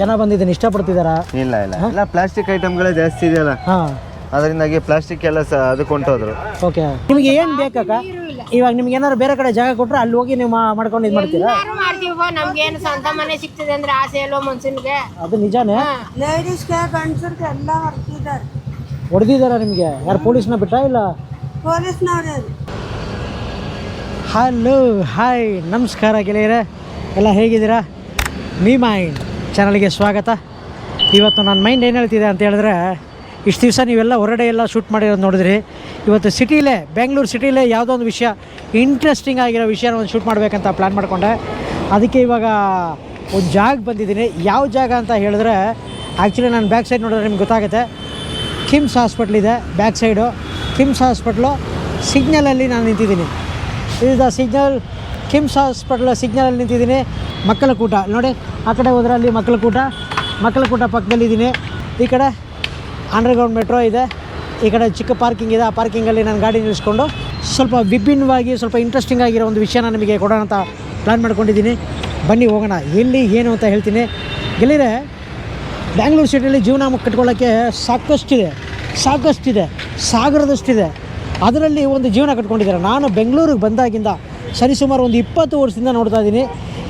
ಜನ ಬಂದಿದ್ದೀನಿ ಇಷ್ಟಪಡ್ತಿದಾರ ಇಲ್ಲ ಇಲ್ಲ. ಎಲ್ಲ ಪ್ಲಾಸ್ಟಿಕ್ ಐಟಮ್ಗಳೇ ಜಾಸ್ತಿ ಇದೆಯಲ್ಲ? ಹಾಂ. ಅದರಿಂದಾಗಿ ಪ್ಲಾಸ್ಟಿಕ್ ಎಲ್ಲ ಸಹ ಅದಕ್ಕೆ ಹೊಂಟೋದ್ರು ಓಕೆ. ನಿಮಗೆ ಏನು ಬೇಕಕ್ಕ? ಇವಾಗ ನಿಮ್ಗೆ ಏನಾದ್ರು ಬೇರೆ ಕಡೆ ಜಾಗ ಕೊಟ್ಟರೆ ಅಲ್ಲಿ ಹೋಗಿ ನೀವು ಮಾ- ಮಾಡ್ಕೊಂಡು ಇದು ಮಾಡ್ತೀರಾ? ಯಾರು ಮಾಡ್ತೀವ ನಮ್ಗೇನು ಸ್ವಂತ ಮನೆ ಸಿಗ್ತದೆ ಅಂದ್ರೆ ಆಸೆ ಇಲ್ವೋ ಮನ್ಸನ್ಗೆ? ಅದು ನಿಜಾನೇ? ಲೇಡೀಸ್ಗೆ ಗಂಡಸರಿಗೆ ಎಲ್ಲ ಹೊರ್ತಿದ್ದಾರೆ ಹೊಡೆದಿದ್ದಾರಾ ನಿಮಗೆ? ಯಾರು ಪೊಲೀಸ್ನ ಬಿಟ್ಟ ಇಲ್ಲ? ಪೊಲೀಸ್ನವ್ರೆ ಹಲೋ ಹಾಯ್ ನಮಸ್ಕಾರ ಗೆಳೆಯರೇ. ಎಲ್ಲ ಹೇಗಿದ್ದೀರಾ? ಮೀ ಮೈಂಡ್ ಚಾನಲ್ಗೆ ಸ್ವಾಗತ. ಇವತ್ತು ನನ್ನ ಮೈಂಡ್ ಏನು ಹೇಳ್ತಿದೆ ಅಂತ ಹೇಳಿದ್ರೆ, ಇಷ್ಟು ದಿವಸ ನೀವೆಲ್ಲ ಹೊರಡೆ ಎಲ್ಲ ಶೂಟ್ ಮಾಡಿರೋದು ನೋಡಿದ್ರಿ. ಇವತ್ತು ಸಿಟಿಲೇ ಬೆಂಗಳೂರು ಸಿಟಿಲೇ ಯಾವುದೋ ಒಂದು ವಿಷಯ ಇಂಟ್ರೆಸ್ಟಿಂಗ್ ಆಗಿರೋ ವಿಷಯನ ಒಂದು ಶೂಟ್ ಮಾಡಬೇಕಂತ ಪ್ಲ್ಯಾನ್ ಮಾಡಿಕೊಂಡೆ. ಅದಕ್ಕೆ ಇವಾಗ ಒಂದು ಜಾಗ ಬಂದಿದ್ದೀನಿ. ಯಾವ ಜಾಗ ಅಂತ ಹೇಳಿದ್ರೆ ಆ್ಯಕ್ಚುಲಿ ನಾನು ಬ್ಯಾಕ್ ಸೈಡ್ ನೋಡಿದ್ರೆ ನಿಮ್ಗೆ ಗೊತ್ತಾಗುತ್ತೆ. ಕಿಮ್ಸ್ ಹಾಸ್ಪಿಟ್ಲ್ ಇದೆ ಬ್ಯಾಕ್ ಸೈಡು ಕಿಮ್ಸ್ ಹಾಸ್ಪಿಟ್ಲು ಸಿಗ್ನಲಲ್ಲಿ ನಾನು ನಿಂತಿದ್ದೀನಿ. ಇದು ದ ಸಿಗ್ನಲ್ ಕಿಮ್ಸ್ ಹಾಸ್ಪಿಟಲ್ ಸಿಗ್ನಲಲ್ಲಿ ನಿಂತಿದ್ದೀನಿ. ಮಕ್ಕಳ ಕೂಟ ನೋಡಿ, ಆ ಕಡೆ ಹೋದ್ರೆ ಅಲ್ಲಿ ಮಕ್ಕಳ ಕೂಟ ಮಕ್ಕಳ ಕೂಟ ಪಕ್ಕದಲ್ಲಿದ್ದೀನಿ ಈ ಕಡೆ ಅಂಡರ್ಗ್ರೌಂಡ್ ಮೆಟ್ರೋ ಇದೆ. ಈ ಕಡೆ ಚಿಕ್ಕ ಪಾರ್ಕಿಂಗ್ ಇದೆ. ಆ ಪಾರ್ಕಿಂಗಲ್ಲಿ ನಾನು ಗಾಡಿ ನಿಲ್ಲಿಸ್ಕೊಂಡು ಸ್ವಲ್ಪ ವಿಭಿನ್ನವಾಗಿ, ಸ್ವಲ್ಪ ಇಂಟ್ರೆಸ್ಟಿಂಗ್ ಆಗಿರೋ ಒಂದು ವಿಷಯನ ನಿಮಗೆ ಕೊಡೋಣ ಅಂತ ಪ್ಲ್ಯಾನ್ ಮಾಡ್ಕೊಂಡಿದ್ದೀನಿ. ಬನ್ನಿ, ಹೋಗೋಣ. ಎಲ್ಲಿ, ಏನು ಅಂತ ಹೇಳ್ತೀನಿ. ಗೆಲ್ಲಿರೆ ಬ್ಯಾಂಗ್ಳೂರು ಸಿಟಿಯಲ್ಲಿ ಜೀವನ ಕಟ್ಕೊಳ್ಳೋಕ್ಕೆ ಸಾಕಷ್ಟಿದೆ. ಸಾಕಷ್ಟಿದೆ. ಸಾಗರದಷ್ಟಿದೆ. ಅದರಲ್ಲಿ ಒಂದು ಜೀವನ ಕಟ್ಕೊಂಡಿದ್ದಾರೆ. ನಾನು ಬೆಂಗಳೂರಿಗೆ ಬಂದಾಗಿಂದ ಸರಿಸುಮಾರು ಒಂದು ಇಪ್ಪತ್ತು ವರ್ಷದಿಂದ ನೋಡ್ತಾ ಇದ್ದೀನಿ.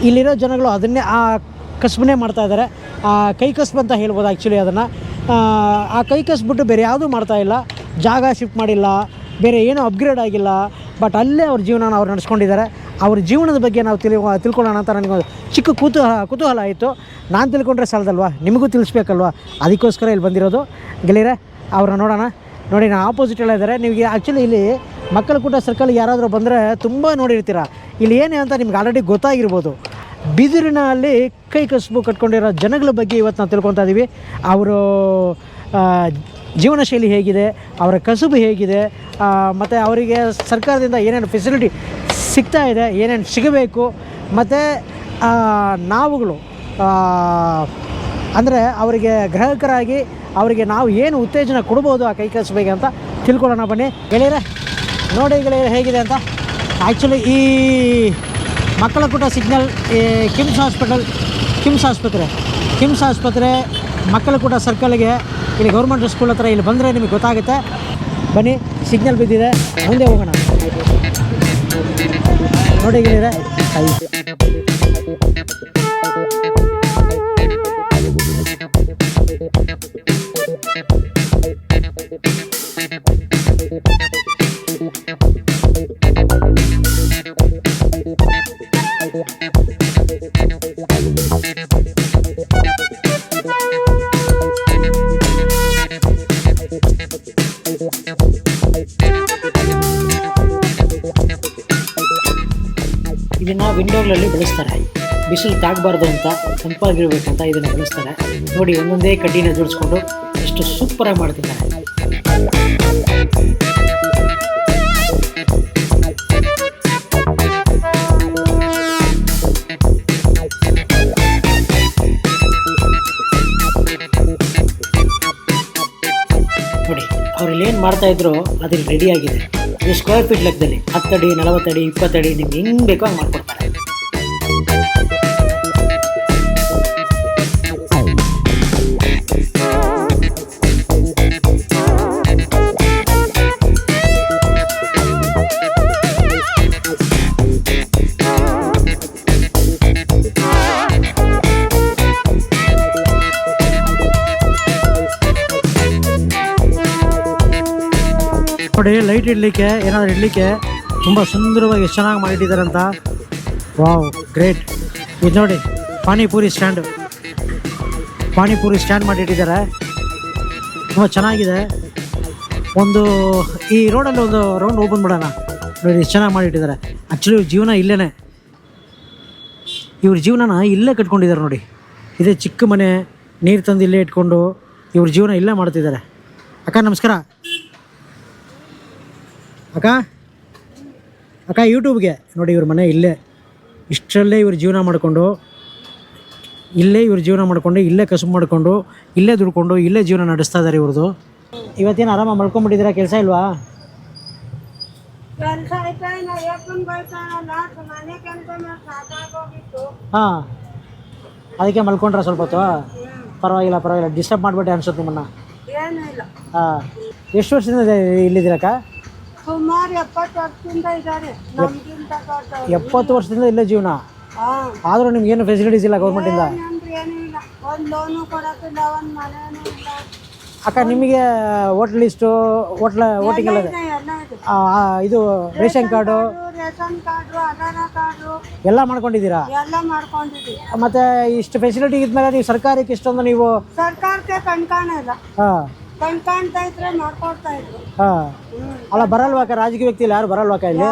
ಇಲ್ಲಿರೋ ಜನಗಳು ಅದನ್ನೇ ಆ ಕಸ್ಬನ್ನೇ ಮಾಡ್ತಾ ಇದ್ದಾರೆ. ಆ ಕೈ ಕಸ್ಬು ಅಂತ ಹೇಳ್ಬೋದು ಆ್ಯಕ್ಚುಲಿ ಅದನ್ನು. ಆ ಕೈ ಕಸ್ಬಿಟ್ಟು ಬೇರೆ ಯಾವುದೂ ಮಾಡ್ತಾ ಇಲ್ಲ. ಜಾಗ ಶಿಫ್ಟ್ ಮಾಡಿಲ್ಲ. ಬೇರೆ ಏನೂ ಅಪ್ಗ್ರೇಡ್ ಆಗಿಲ್ಲ. ಬಟ್ ಅಲ್ಲೇ ಅವ್ರ ಜೀವನ ಅವ್ರು ನಡೆಸ್ಕೊಂಡಿದ್ದಾರೆ. ಅವ್ರ ಜೀವನದ ಬಗ್ಗೆ ನಾವು ತಿಳಿ ತಿಳ್ಕೊಳ್ಳೋಣ ಅಂತ ನನಗೆ ಚಿಕ್ಕ ಕುತೂಹ ಕುತೂಹಲ ಆಯಿತು. ನಾನು ತಿಳ್ಕೊಂಡ್ರೆ ಸಾಲದಲ್ವಾ? ನಿಮಗೂ ತಿಳಿಸ್ಬೇಕಲ್ವಾ? ಅದಕ್ಕೋಸ್ಕರ ಇಲ್ಲಿ ಬಂದಿರೋದು. ಗೆಳೆಯರೆ, ಅವ್ರನ್ನ ನೋಡೋಣ. ನೋಡಿ ನಾನು ಆಪೋಸಿಟ್ ಎಲ್ಲ ಇದ್ದಾರೆ. ನಿಮಗೆ ಆ್ಯಕ್ಚುಲಿ ಇಲ್ಲಿ ಮಕ್ಕಳ ಕೂಟ ಸರ್ಕಲ್ ಯಾರಾದರೂ ಬಂದರೆ ತುಂಬ ನೋಡಿರ್ತೀರ. ಇಲ್ಲಿ ಏನೇ ಅಂತ ನಿಮ್ಗೆ ಆಲ್ರೆಡಿ ಗೊತ್ತಾಗಿರ್ಬೋದು. ಬಿದಿರಿನಲ್ಲಿ ಕೈ ಕಸುಬು ಕಟ್ಕೊಂಡಿರೋ ಜನಗಳ ಬಗ್ಗೆ ಇವತ್ತು ನಾವು ತಿಳ್ಕೊತಾ ಇದ್ದೀವಿ ಅವರು ಜೀವನ ಶೈಲಿ ಹೇಗಿದೆ, ಅವರ ಕಸುಬು ಹೇಗಿದೆ ಮತ್ತು ಅವರಿಗೆ ಸರ್ಕಾರದಿಂದ ಏನೇನು ಫೆಸಿಲಿಟಿ ಸಿಗ್ತಾ ಇದೆ, ಏನೇನು ಸಿಗಬೇಕು, ಮತ್ತು ನಾವುಗಳು ಅಂದರೆ ಅವರಿಗೆ ಗ್ರಾಹಕರಾಗಿ ಅವರಿಗೆ ನಾವು ಏನು ಉತ್ತೇಜನ ಕೊಡ್ಬೋದು ಆ ಕೈ ಕಸಬಿಗೆ ಅಂತ ತಿಳ್ಕೊಳ್ಳೋಣ ಬನ್ನಿ. ಗೆಳೆಯರೆ ನೋಡಿ ಗೆಳೆಯರೆ, ಹೇಗಿದೆ ಅಂತ? ಆ್ಯಕ್ಚುಲಿ ಈ ಮಕ್ಕಳ ಕೂಟ ಸಿಗ್ನಲ್ ಈ ಕಿಮ್ಸ್ ಹಾಸ್ಪಿಟಲ್ ಕಿಮ್ಸ್ ಆಸ್ಪತ್ರೆ ಕಿಮ್ಸ್ ಆಸ್ಪತ್ರೆ ಮಕ್ಕಳ ಕೂಟ ಸರ್ಕಲ್ಗೆ ಇಲ್ಲಿ ಗೌರ್ಮೆಂಟ್ ಸ್ಕೂಲ್ ಹತ್ರ ಇಲ್ಲಿ ಬಂದರೆ ನಿಮಗೆ ಗೊತ್ತಾಗುತ್ತೆ. ಬನ್ನಿ ಸಿಗ್ನಲ್ ಬಿದ್ದಿದೆ. ಮುಂದೆ ಹೋಗೋಣ. ನೋಡಿ ಆಯ್ತು ಬಿಸಿಲು ತಾಗಬಾರ್ದು ಅಂತ, ತಂಪಾಗಿರ್ಬೇಕಂತ ಇದನ್ನು ಬಳಸ್ತಾರೆ. ನೋಡಿ, ಒಂದೊಂದೇ ಕಡ್ಡಿನ ಜೋಡಿಸ್ಕೊಂಡು ಎಷ್ಟು ಸೂಪರಾಗಿ ಮಾಡ್ತಿದ್ದಾರೆ. ನೋಡಿ ಅವ್ರಲ್ಲಿ ಏನು ಮಾಡ್ತಾ ಇದ್ರು ಅದು ರೆಡಿ ಆಗಿದೆ. ಸ್ಕ್ವೇರ್ ಫೀಟ್ ಲೆಕ್ಕದಲ್ಲಿ ಹತ್ತಡಿ, ನಲವತ್ತಡಿ, ಇಪ್ಪತ್ತಡಿ ನಿಮ್ಗೆ ಹೆಂಗೆ ಬೇಕೋ ಹಂಗೆ ಮಾಡ್ಕೊಡ್ತಾರೆ. ನೋಡಿ ಲೈಟ್ ಇಡ್ಲಿಕ್ಕೆ, ಏನಾದರೂ ಇಡ್ಲಿಕ್ಕೆ ತುಂಬ ಸುಂದರವಾಗಿ ಎಷ್ಟು ಚೆನ್ನಾಗಿ ಮಾಡಿಟ್ಟಿದ್ದಾರೆ ಅಂತ. ವಾವ್ ಗ್ರೇಟ್ ಇದು ನೋಡಿ, ಪಾನಿಪುರಿ ಸ್ಟ್ಯಾಂಡ್ ಪಾನಿಪುರಿ ಸ್ಟ್ಯಾಂಡ್ ಮಾಡಿಟ್ಟಿದ್ದಾರೆ. ತುಂಬ ಚೆನ್ನಾಗಿದೆ. ಒಂದು, ಈ ರೋಡಲ್ಲಿ ಒಂದು ರೌಂಡ್ ಓಪನ್ ಮಾಡೋಣ. ನೋಡಿ, ಎಷ್ಟು ಚೆನ್ನಾಗಿ ಮಾಡಿಟ್ಟಿದ್ದಾರೆ. ಆ್ಯಕ್ಚುಲಿ ಜೀವನ ಇಲ್ಲೇ ಇವ್ರ ಜೀವನನ ಇಲ್ಲೇ ಕಟ್ಕೊಂಡಿದ್ದಾರೆ ನೋಡಿ. ಇದೇ ಚಿಕ್ಕ ಮನೆ, ನೀರು ತಂದು ಇಲ್ಲೇ ಇಟ್ಕೊಂಡು ಇವ್ರ ಜೀವನ ಇಲ್ಲೇ ಮಾಡ್ತಿದ್ದಾರೆ. ಅಕ್ಕ, ನಮಸ್ಕಾರ. ಅಕ್ಕ? ಅಕ್ಕ ಯೂಟ್ಯೂಬ್ಗೆ ನೋಡಿ ಇವ್ರ ಮನೆ ಇಲ್ಲೇ. ಇಷ್ಟರಲ್ಲೇ ಇವ್ರ ಜೀವನ ಮಾಡಿಕೊಂಡು ಇಲ್ಲೇ ಇವ್ರ ಜೀವನ ಮಾಡಿಕೊಂಡು ಇಲ್ಲೇ ಕಸುಬು ಮಾಡಿಕೊಂಡು ಇಲ್ಲೇ ದುಡ್ಕೊಂಡು ಇಲ್ಲೇ ಜೀವನ ನಡೆಸ್ತಾ ಇದ್ದಾರೆ ಇವ್ರದ್ದು ಇವತ್ತೇನು ಆರಾಮಾಗಿ ಮಲ್ಕೊಂಡ್ಬಿಟ್ಟಿದ್ದೀರಾ ಕೆಲಸ ಇಲ್ವಾ? ಹಾಂ. ಅದಕ್ಕೆ ಮಲ್ಕೊಂಡ್ರೆ ಸ್ವಲ್ಪ ಹೊತ್ತು? ಪರವಾಗಿಲ್ಲ ಪರವಾಗಿಲ್ಲ. ಡಿಸ್ಟರ್ಬ್ ಮಾಡಿಬಿಟ್ಟೆ ಅನ್ಸುತ್ತೆ ನಿಮ್ಮನ್ನ. ಹಾಂ. ಎಷ್ಟು ವರ್ಷದಿಂದ ಇಲ್ಲಿದ್ದೀರಕ್ಕ ಸುಮಾರು ಎಪ್ಪತ್ತು ವರ್ಷದಿಂದ ಇದ್ದಾರೆ. ನಮ್ಗಿಂತ ದೊಡ್ಡವ್ರು. ಎಪ್ಪತ್ತು ವರ್ಷದಿಂದ ಇಲ್ಲೇ ಜೀವನ? ಆದ್ರೂ ಆದರೂ ಏನು ಫೆಸಿಲಿಟೀಸ್ ಇಲ್ಲ ಗೌರ್ಮೆಂಟಿಂದ ಇಂದ? ಏನೂ ಇಲ್ಲ. ಒಂದು ಲೋನು ಕೊಡೋಕ್ಕಿಲ್ಲ ಒಂದು ಮನೆನೂ ಇಲ್ಲ. ಅಕ್ಕ ನಿಮಗೆ ಹೋಟ್ಲ್ ಲಿಸ್ಟು ಹೋಟ್ಲ ವೋಟಿಂಗ್ ಎಲ್ಲ ಇದೆ? ಇದೆ, ಎಲ್ಲ ಇದೆ. ಆ, ಆ, ಇದು ration card ration card Aadhaar card ಎಲ್ಲ ಮಾಡ್ಕೊಂಡಿದ್ದೀರಾ? ಎಲ್ಲ ಮಾಡ್ಕೊಂಡಿದ್ದೀವಿ. ಮತ್ತು ಇಷ್ಟು ಫೆಸಿಲಿಟಿ ಇದ್ಮೇಲೆ ನೀವು ಸರ್ಕಾರಕ್ಕೆ ಇಷ್ಟೊಂದು ನೀವು ಸರ್ಕಾರಕ್ಕೆ ಕಣ್ಕಾಣಿಲ್ಲ ಹಾಂ. ಕಣ್ಕಾಣ್ತಾ ಇದ್ರೆ ಮಾಡ್ಕೊಡ್ತಾ ಇದ್ರು. ಹಾಂ. ಅಲ್ಲ ಬರಲ್ವಾಕ ರಾಜಕೀಯ ವ್ಯಕ್ತಿಗಳು ಯಾರು ಬರಲ್ವಾಕ ಇಲ್ಲಿ?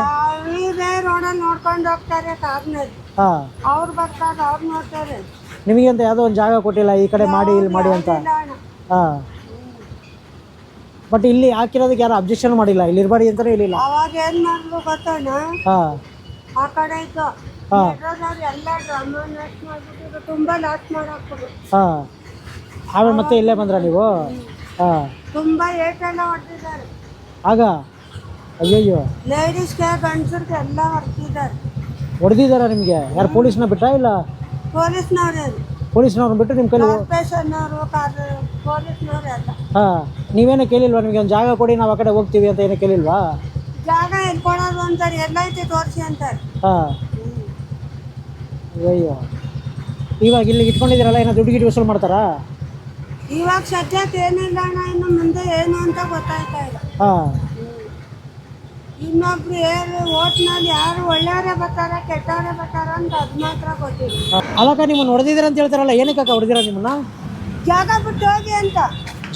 ಇದೇ ರೋಡಲ್ಲಿ ನೋಡ್ಕೊಂಡು ಹೋಗ್ತಾರೆ ಕಾರ್ನಲ್ಲಿ ಹಾಂ. ಅವ್ರು ಬರ್ತಾರೆ ಅವ್ರು ನೋಡ್ತಾರೆ. ನಿಮಗೆ ಅಂತ ಯಾವುದೋ ಒಂದು ಜಾಗ ಕೊಟ್ಟಿಲ್ಲ ಈ ಕಡೆ ಮಾಡಿ ಇಲ್ಲಿ ಮಾಡಿ ಅಂತ? ಇಲ್ಲ ಹಾಂ. ಬಟ್ ಇಲ್ಲಿ ಹಾಕಿರೋದಕ್ಕೆ ಯಾರು ಅಬ್ಜೆಕ್ಷನ್ ಮಾಡಿಲ್ಲ? ಇಲ್ಲಿ ಇರಬೇಡಿ ಅಂತಾನೆ ಇರಲಿಲ್ಲ ಅವಾಗ ಏನ್ ಹಾಂ. ಆ ಕಡೆ ಇತ್ತು. ಹಾಂ. ಮೆಟ್ರೋದವ್ರು ಎಲ್ಲ ಡ್ರಮ್ ಲಾಸ್ ಮಾಡ್ಬಿಟ್ಟಿದ್ರು. ತುಂಬಾ ಲಾಸ್ ಮಾಡಾಕ್ಬಿಡು ಹಾಂ. ಆಮೇಲೆ ಮತ್ತೆ ಇಲ್ಲೇ ಬಂದ್ರ ನೀವು? ಹಾಂ. ತುಂಬಾ ಏಟೆಲ್ಲ ಹೊಡೆದಿದ್ದಾರೆ. ಆಗ ಅಯ್ಯಯ್ಯೋ. ಲೇಡೀಸ್ಗೆ ಗಂಡಸರಿಗೆ ಎಲ್ಲ ಹೊಡೆದಿದ್ದಾರೆ. ಹೊಡೆದಿದ್ದಾರ ನಿಮಗೆ? ಯಾರು ಪೊಲೀಸ್ನ ಬಿಟ್ಟ ಇಲ್ಲ? ಪೊಲೀಸ್ನವ್ರು ಪೊಲೀಸ್ನವ್ರನ್ನ ಬಿಟ್ಟು ನಿಮ್ಮ ಕೈಲಿ ಪೇಷನ್ನವರು ಅವರು ಪೊಲೀಸ್ನವ್ರು ಎಲ್ಲ ಹಾಂ ನೀವೇನು ಕೇಳಿಲ್ವಾ ನಿಮಗೆ ಒಂದು ಜಾಗ ಕೊಡಿ ನಾವು ಆ ಕಡೆ ಹೋಗ್ತೀವಿ ಅಂತ ಏನೋ ಕೇಳಿಲ್ವಾ? ಜಾಗ ಎಲ್ಲಿ ಕೊಡೋದು ಅಂತಾರೆ ಐತೆ ತೋರಿಸಿ ಅಂತಾರೆ ಹಾಂ. ಅಯ್ಯೋ ಇವಾಗ ಇಲ್ಲಿ ಇಟ್ಕೊಂಡಿದ್ದೀರಲ್ಲ ಏನೋ ದುಡ್ಡು ಗಿಟ್ಟು ವಸೂಲು ಮಾಡ್ತಾರಾ? ಇವಾಗ ಸದ್ಯಕ್ಕೆ ಏನಿಲ್ಲ ಅಣ್ಣ ಇನ್ನು ಮುಂದೆ ಏನು ಅಂತ ಗೊತ್ತಾಯ್ತಾ ಇಲ್ಲ. ಹಾಂ. ಇನ್ನೊಬ್ರು ಏನು ಓಟ್ನಲ್ಲಿ ಯಾರು ಒಳ್ಳೆಯವರೇ ಬರ್ತಾರ ಕೆಟ್ಟವರೇ ಬರ್ತಾರ ಅಂತ ಅದು ಮಾತ್ರ ಗೊತ್ತಿಲ್ಲ. ಅಲ್ಲಕ್ಕ ನಿಮ್ಮನ್ನು ಹೊಡೆದಿದ್ದೀರ ಅಂತ ಹೇಳ್ತಾರಲ್ಲ ಏನಕ್ಕೆ ಹೊಡೆದಿರ ನಿಮ್ಮನ್ನ? ಜಾಗ ಬಿಟ್ಟು ಹೋಗಿ ಅಂತ.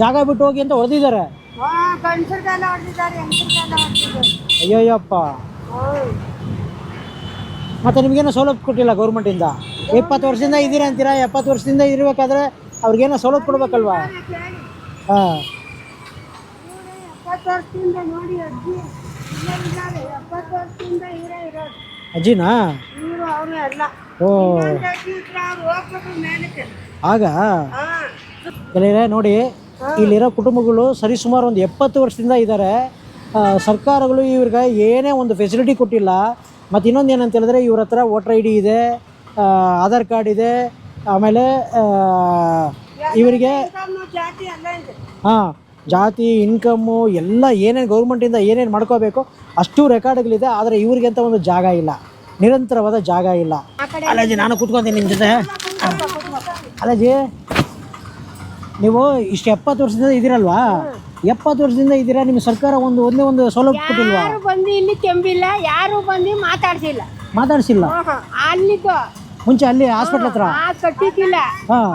ಜಾಗ ಬಿಟ್ಟು ಹೋಗಿ ಅಂತ ಹೊಡೆದಿದ್ದಾರೆ? ಹಾ ಗಂಡಸರಿಗೆಲ್ಲ ಹೊಡೆದಿದ್ದಾರೆ ಅಯ್ಯಯ್ಯಪ್ಪ ಹೊಡೆದಿದ್ದಾರೆ. ಅಯ್ಯೋಯ್ಯಪ್ಪ. ಮತ್ತು ನಿಮಗೇನೋ ಸೌಲಭ್ಯ ಕೊಟ್ಟಿಲ್ಲ ಗೌರ್ಮೆಂಟಿಂದ? ಇಪ್ಪತ್ತು ವರ್ಷದಿಂದ ಇದ್ದೀರಾ ಅಂತೀರಾ? ಎಪ್ಪತ್ತು ವರ್ಷದಿಂದ ಇರಬೇಕಾದ್ರೆ ಅವ್ರಿಗೇನೋ ಸೌಲಭ್ಯ ಕೊಡ್ಬೇಕಲ್ವಾ? ಹಾಂ. ಎಪ್ಪತ್ತು ವರ್ಷದಿಂದ ನೋಡಿ ಅಜ್ಜಿ. ಇಲ್ಲೇ ಇದ್ದಾರೆ ಎಪ್ಪತ್ತು ವರ್ಷದಿಂದ ಇವರೇ ಇರೋದು ಅಜ್ಜಿನಾ? ಇವರು ಅವರು ಎಲ್ಲ ಓ. ಇನ್ನೊಂದು ಅಜ್ಜಿ ಇದ್ರೆ ಅವ್ರು ಹೋಗ್ಬೇಕು ಮೇಲಕ್ಕೆ. ಆಗ? ಹಾ. ಗೆಳೆಯರೆ ನೋಡಿ ಇಲ್ಲಿರೋ ಕುಟುಂಬಗಳು ಸರಿಸುಮಾರು ಒಂದು ಎಪ್ಪತ್ತು ವರ್ಷದಿಂದ ಇದ್ದಾರೆ. ಆ, ಸರ್ಕಾರಗಳು ಇವ್ರಿಗೆ ಏನೇ ಒಂದು ಫೆಸಿಲಿಟಿ ಕೊಟ್ಟಿಲ್ಲ. ಮತ್ತು ಇನ್ನೊಂದು ಏನಂತ ಹೇಳಿದ್ರೆ ಇವ್ರ ಹತ್ರ ವೋಟರ್ ಐ ಡಿ ಇದೆ ಆ, ಆಧಾರ್ ಕಾರ್ಡ್ ಇದೆ ಆಮೇಲೆ ಆ, ಇವರಿಗೆ ಜಾತಿ ಎಲ್ಲ ಇದೆ. ಹಾಂ. ಜಾತಿ ಇನ್ಕಮ್ಮು ಎಲ್ಲ ಏನೇನು ಗೌರ್ಮೆಂಟಿಂದ ಏನೇನು ಮಾಡ್ಕೋಬೇಕು ಅಷ್ಟು ರೆಕಾರ್ಡ್ಗಳಿದೆ ಆದರೆ ಇವ್ರಿಗೆ ಅಂತ ಒಂದು ಜಾಗ ಇಲ್ಲ. ನಿರಂತರವಾದ ಜಾಗ ಇಲ್ಲ. ಅಲ್ಲಜಿ ನಾನು ಕೂತ್ಕೊಂತೀನಿ ನಿಮ್ಮ ಜೊತೆ. ಅಲ್ಲಜಿ ನೀವು ಇಷ್ಟು ಎಪ್ಪತ್ತು ವರ್ಷದಿಂದ ಇದ್ದೀರಲ್ವಾ? ಎಪ್ಪತ್ತು ವರ್ಷದಿಂದ ಇದ್ದೀರಾ? ನಿಮ್ಮ ಸರ್ಕಾರ ಒಂದು ಒಂದೇ ಒಂದು ಸೌಲಭ್ಯ ಕೊಟ್ಟಿಲ್ವಾ? ಯಾರು ಬಂದು ಇಲ್ಲಿ ಕೆಂಬಿಲ್ಲ ಯಾರು ಬಂದು ಮಾತಾಡ್ಸಿಲ್ಲ. ಮಾತಾಡ್ಸಿಲ್ಲ? ಅಲ್ಲಿ ಮುಂಚೆ ಅಲ್ಲಿ ಹಾಸ್ಪಿಟ್ಲ್ ಹತ್ರ? ಆ ಕಟ್ಟಿದ್ದಿಲ್ಲ. ಹಾಂ.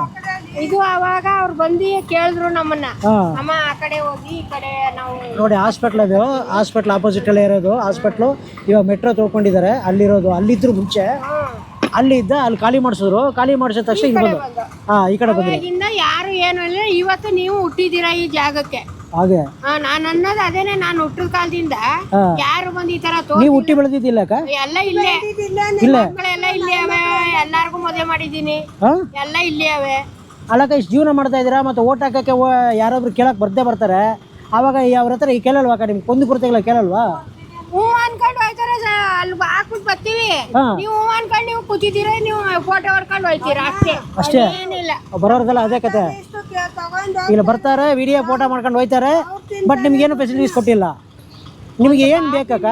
ಇದು ಅವಾಗ ಅವ್ರು ಬಂದು ಕೇಳಿದ್ರು ನಮ್ಮನ್ನ. ಹಾಂ. ಅಮ್ಮ ಆ ಕಡೆ ಹೋಗಿ ಈ ಕಡೆ ನಾವು ನೋಡಿ ಹಾಸ್ಪಿಟ್ಲ್ ಅದು ಹಾಸ್ಪಿಟ್ಲ್ ಅಲ್ಲಿ ಇರೋದು ಹಾಸ್ಪಿಟ್ಲು ಇವಾಗ ಮೆಟ್ರೋ ತೋಕೊಂಡಿದ್ದಾರೆ. ಅಲ್ಲಿರೋದು ಅಲ್ಲಿದ್ರು ಮುಂಚೆ. ಅಲ್ಲಿ ಇದ್ದ ಅಲ್ಲಿ ಖಾಲಿ ಮಾಡಿಸಿದ್ರು. ಖಾಲಿ ಮಾಡಿಸಿದ ತಕ್ಷಣ ಇಲ್ಲಿ ಬಂದು ಹಾ ಈ ಕಡೆ ಬಂದ್ರಿ. ಅವಾಗಿಂದ ಯಾರು ಏನು ಇಲ್ಲ. ಇವತ್ತು ನೀವು ಹುಟ್ಟಿದ್ದೀರಾ ಈ ಜಾಗಕ್ಕೆ? ಹಾಗೆ. ನಾನು ಅನ್ನೋದು ಅದೇನೆ. ನಾನು ಹುಟ್ಟಿದ ಕಾಲದಿಂದ ಹಾಂ. ಯಾರು ಬಂದು ಈ ತರ ತೋ ನೀವು ಹುಟ್ಟಿ ಬೆಳೆದಿದ್ದಿಲ್ಲ ಅಕ್ಕ? ಎಲ್ಲ ಇಲ್ಲೇ. ಇಲ್ಲ. ಮಕ್ಕಳೆಲ್ಲ ಇಲ್ಲೇ ಅವೆ. ಎಲ್ಲಾರ್ಗು ಮದುವೆ ಮಾಡಿದೀನಿ ಎಲ್ಲಾ ಎಲ್ಲ ಇಲ್ಲೇ ಅವೆ. ಅಲ್ಲಕ್ಕ ಇಷ್ಟು ಜೀವನ ಮಾಡ್ತಾ ಇದ್ದೀರಾ ಮತ್ತು ಓಟ್ ಹಾಕೋಕ್ಕೆ ಯಾರಾದರೂ ಕೇಳಕ್ಕೆ ಬರ್ದೇ ಬರ್ತಾರೆ? ಆವಾಗ ಅವ್ರ ಹತ್ರ ಈ ಕೇಳಲ್ವಾ ಅಕ್ಕ ನಿಮ್ಗೆ? ಕೊಂದು ಕೊರತೆಗಳ ಕೇಳಲ್ವಾ? ಹ್ಞೂ ಅನ್ಕೊಂಡು ಹೋಯ್ತಾರೆ ಅಲ್ಲಿ ಹಾಕ್ಬಿಟ್ಟು ಬರ್ತೀವಿ. ನೀವು ಅನ್ಕೊಂಡು ನೀವು ಕೂತಿದ್ದೀರಾ ನೀವು ಫೋಟೋ ಹೊಡ್ಕೊಂಡು ಹೋಯ್ತೀರಾ? ಅಷ್ಟೇ. ಅಷ್ಟೇ? ಏನಿಲ್ಲ. ಬರೋರ್ದಲ್ಲ ಅದೇ ಕತೆ. ಇಲ್ಲಿ ಬರ್ತಾರೆ ವಿಡಿಯೋ ಫೋಟೋ ಮಾಡ್ಕೊಂಡು ಹೋಯ್ತಾರೆ ಬಟ್ ನಿಮ್ಗೇನು ಫೆಸಿಲಿಟೀಸ್ ಕೊಟ್ಟಿಲ್ಲ? ನಿಮಗೆ ಏನು ಬೇಕಕ್ಕ?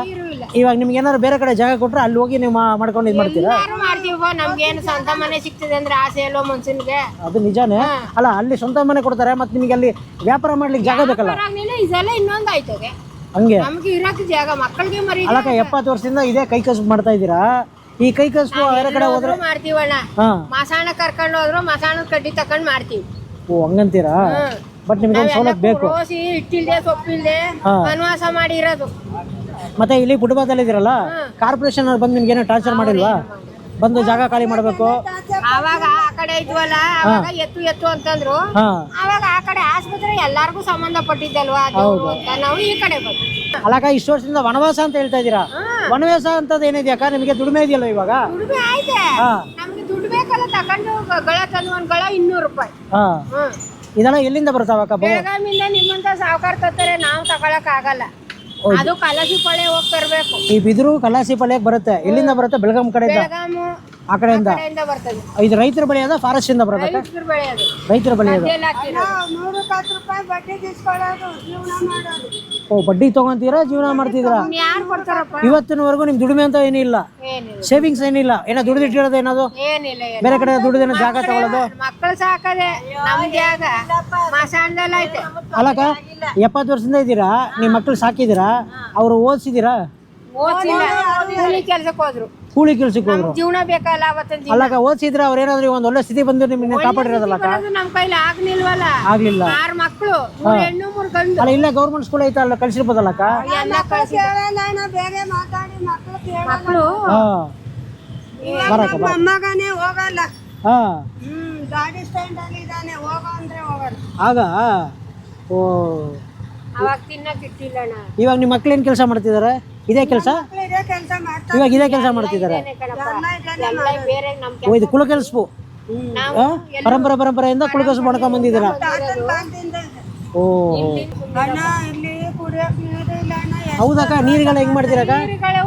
ಇವಾಗ ನಿಮ್ಗೆ ಏನಾದ್ರು ಬೇರೆ ಕಡೆ ಜಾಗ ಕೊಟ್ರೆ ಅಲ್ಲಿ ಹೋಗಿ ನೀವು ಮಾ- ಮಾಡ್ಕೊಂಡು ಇದು ಮಾಡ್ತೀರಾ? ಯಾರು ಮಾಡ್ತೀವೋ ನಮ್ಗೇನು ಸ್ವಂತ ಮನೆ ಸಿಗ್ತದೆ ಅಂದ್ರೆ ಆಸೆ ಇಲ್ವೋ ಮನ್ಸನ್ಗೆ? ಅದು ನಿಜಾನೇ. ಅಲ್ಲ ಅಲ್ಲಿ ಸ್ವಂತ ಮನೆ ಕೊಡ್ತಾರೆ ಮತ್ತೆ ನಿಮಗೆ ಅಲ್ಲಿ ವ್ಯಾಪಾರ ಮಾಡ್ಲಿಕ್ಕೆ ಜಾಗ ಬೇಕಲ್ಲ? ಬರಾಗ್ಲಿಲ್ಲ ಇದೆಲ್ಲ ಇನ್ನೊಂದು ಆಯ್ತದೆ ಹಂಗೆ? ನಮ್ಗೆ ಇರಕ್ಕೆ ಜಾಗ ಮಕ್ಕಳಿಗೆ ಮರಿ ಅಲ್ಲಕ್ಕ ಎಪ್ಪತ್ತು ವರ್ಷದಿಂದ ಇದೇ ಕೈ ಕಸಬು ಮಾಡ್ತಾ ಇದ್ದೀರಾ? ಈ ಕೈ ಕಸಬು ಬೇರೆ ಕಡೆ ಹೋದ್ರೆ ಮಾಡ್ತೀವಣ್ಣ ಹಾ. ಮಸಾಣ ಕರ್ಕೊಂಡು ಹೋದ್ರು ಮಸಾಣ ಕಡ್ಡಿ ತಕೊಂಡ್ ಮಾಡ್ತೀವಿ. ಓ ಹಂಗಂತೀರಾ? ಬಟ್ ನಿಮ್ಗೆ ಒಂದು ಸೌಲಭ್ಯ ಬೇಕು. ರೋಸಿ ಹಿಟ್ಟಿಲ್ದೆ ಸೊಪ್ಪಿಲ್ದೆ ಹಾ. ವನವಾಸ ಮಾಡಿರೋದು ಮತ್ತೆ ಇಲ್ಲಿ ಫುಟ್ಬಾದಲ್ಲಿ ಇದಿರಲ್ಲ? ಕಾರ್ಪೊರೇಷನ್ ಅವ್ರು ಬಂದು ನಿಮ್ಗೆ ಏನೋ ಟಾರ್ಚರ್ ಮಾಡಿಲ್ವಾ? ಬಂದು ಜಾಗ ಖಾಲಿ ಮಾಡಬೇಕು? ಅವಾಗ ಆ ಕಡೆ ಇದ್ವಲ್ಲ ಅವಾಗ ಎತ್ತು ಎತ್ತು ಅಂತಂದ್ರು. ಹಾ. ಅವಾಗ ಆ ಕಡೆ ಆಸ್ಪತ್ರೆ ಎಲ್ಲಾರ್ಗು ಸಂಬಂಧಪಟ್ಟಿದ್ದಲ್ವಾ? ದೇವ್ರು ಅಂತ ನಾವು ಈ ಕಡೆ ಬಂದ್ವಿ. ಅಲ್ಲಕ್ಕ ಇಷ್ಟು ವರ್ಷದಿಂದ ವನವಾಸ ಅಂತ ಹೇಳ್ತಾ ಇದೀರಾ ವನವಾಸ ಅಂತ ಏನಿದೆಯಕ್ಕ ನಿಮಗೆ ದುಡಿಮೆ ಇದೆಯಲ್ಲ ಇವಾಗ? ದುಡ್ಮೆ ಆಯ್ತೆ. ಹಾ. ನಮ್ಗೆ ದುಡ್ಡು ಬೇಕಲ್ಲ ತಕೊಂಡು ಗಳ ತಂದು ಒಂದ್ಗಳ ಇನ್ನೂರು ರೂಪಾಯಿ. ಹಾ. ಹ್ಮ್. ಇದೆಲ್ಲ ಎಲ್ಲಿಂದ ಬರ್ತಾವಕ್ಕ ಬೋ ಬೆಳಗಾಮಿಂದ ನಿಮ್ಮಂತ ಸಾವುಕಾರ ತರ್ತಾರೆ ನಾವು ತಗೊಳಕ್ ಆಗಲ್ಲ. ಅದು ಕಲಾಸಿಪಳೆ ಹೋಗಿ ತರಬೇಕು. ಈ ಬಿದಿರು ಕಲಾಸಿ ಪಾಳ್ಯಕ್ಕೆ ಬರುತ್ತೆ? ಎಲ್ಲಿಂದ ಬರುತ್ತೆ? ಬೆಳಗಾಂ ಕಡೆಯಿಂದ? ಬೆಳಗಾಮು ಆ ಕಡೆಯಿಂದ? ಕಡೆಯಿಂದ ಬರ್ತದೆ. ಇದು ರೈತರ ಬೆಳೆಯದ ಫಾರೆಸ್ಟ್ ಇಂದ ಬರಬೇಕು? ರೈತರು ಬೆಳೆಯೋದು ಬೆಳೆಯೋದು ಹತ್ತು ರೂಪಾಯಿ ಬಡ್ಡಿ ತಿಸ್ಕೊಳ್ಳೋದು ಜೀವನ ಮಾಡೋದು. ಓ ಬಡ್ಡಿ ತಗೊಂತೀರಾ? ಜೀವನ ಮಾಡ್ತಿದ್ದೀರಾ? ಯಾರು ಕೊಡ್ತಾರಪ್ಪ? ಇವತ್ತಿನವರೆಗೂ ನಿಮ್ ದುಡಿಮೆ ಅಂತ ಏನಿಲ್ಲ. ಏನಿಲ್ಲ. ಸೇವಿಂಗ್ಸ್ ಏನಿಲ್ಲ. ಏನೋ ದುಡಿದಿಟ್ಟಿರೋದು ಏನದು? ಏನಿಲ್ಲ ಏನಿಲ್ಲ. ಬೇರೆ ಕಡೆ ದುಡಿದೇನೋ ಜಾಗ ತಗೊಳ್ಳೋದು ಮಕ್ಕಳು ಸಾಕದೆ. ನಮ್ ಜಾಗ ಮಸಾಣದಲ್ಲಿ ಐತೆ. ಅಲ್ಲಕ್ಕ ಎಪ್ಪತ್ತು ವರ್ಷದಿಂದ ಇದ್ದೀರಾ? ನಿಮ್ಮ ಮಕ್ಳು ಸಾಕಿದೀರಾ ಅವ್ರು ಓದಿಸಿದೀರಾ ಕೂಲಿ ಕೆಲ್ಸಕ್ಕೆ ಹೋದ್ರು. ಕೂಲಿ ಕೆಲ್ಸಕ್ಕೆ ಹೋದ್ರು ಜೀವನ ಬೇಕಲ್ಲ ಅವತ್ತಿನ ಜೀವನ ಅಲ್ಲಕ್ಕ ಓದಿಸಿದ್ರೆ ಅವ್ರು ಏನಾದ್ರು ಒಂದ್ ಒಳ್ಳೆ ಸ್ಥಿತಿ ಬಂದ್ರೆ ನಿಮ್ಮನ್ನ ಕಾಪಾಡಿರೋದಲ್ಲ ಬರೋದು ನಮ್ ಕೈಲಿ ಆಗ್ನಿಲ್ವಲ್ಲ ಆಗ್ಲಿಲ್ಲ. ಯಾರು ಮಕ್ಕಳು ಮೂರ್ ಹೆಣ್ಣು ಮೂರ್ ಗಂಡು. ಅಲ್ಲ ಇಲ್ಲ ಗೌರ್ಮೆಂಟ್ ಸ್ಕೂಲ್ ಐತೆ ಅಲ್ಲ ಕಳ್ಸಿರ್ಬೋದಲ್ಲಕ್ಕ ಎಲ್ಲ ಬೇರೆ ಮಾತಾಡಿ ಮಕ್ಕಳು ಮಕ್ಕಳು ಹಾ. ಮೊಮ್ಮಗನೇ ಹೋಗಲ್ಲ. ಹಾ. ಹ್ಮ್ ಗಾಡಿ ಸ್ಟ್ಯಾಂಡ್ ಅಲ್ಲಿ ಇದಾನೆ ಹೋಗೋ ಅಂದ್ರೆ ಹೋಗಲ್ಲ. ಆಗ? ಓ. ಇವಾಗ ನಿಮ್ಮ ಮಕ್ಳು ಏನ್ ಕೆಲಸ ಮಾಡ್ತಿದಾರೆ? ಇದೇ ಕೆಲಸ? ಮಕ್ಳು ಇದೇ ಕೆಲಸ ಮಾಡ್ತಾರೆ ಇವಾಗ ಇದೇ ಕೆಲಸ ಮಾಡ್ತಿದಾರೆ? ಓ ಇದು ಕುಲ ಕೆಲ್ಸವು ನಾವು ಪರಂಪರೆ ಪರಂಪರೆಯಿಂದ ಕುಲ ಕೆಲಸ ಮಾಡ್ಕೊಂಡ್ ಬಂದಿದ್ದೀರಾ? ಓ. ಹೌದಕ್ಕ ನೀರಿಗೆಲ್ಲ ಹೆಂಗ್ ಮಾಡ್ತೀರಕ್ಕ? ನೀರುಗಳು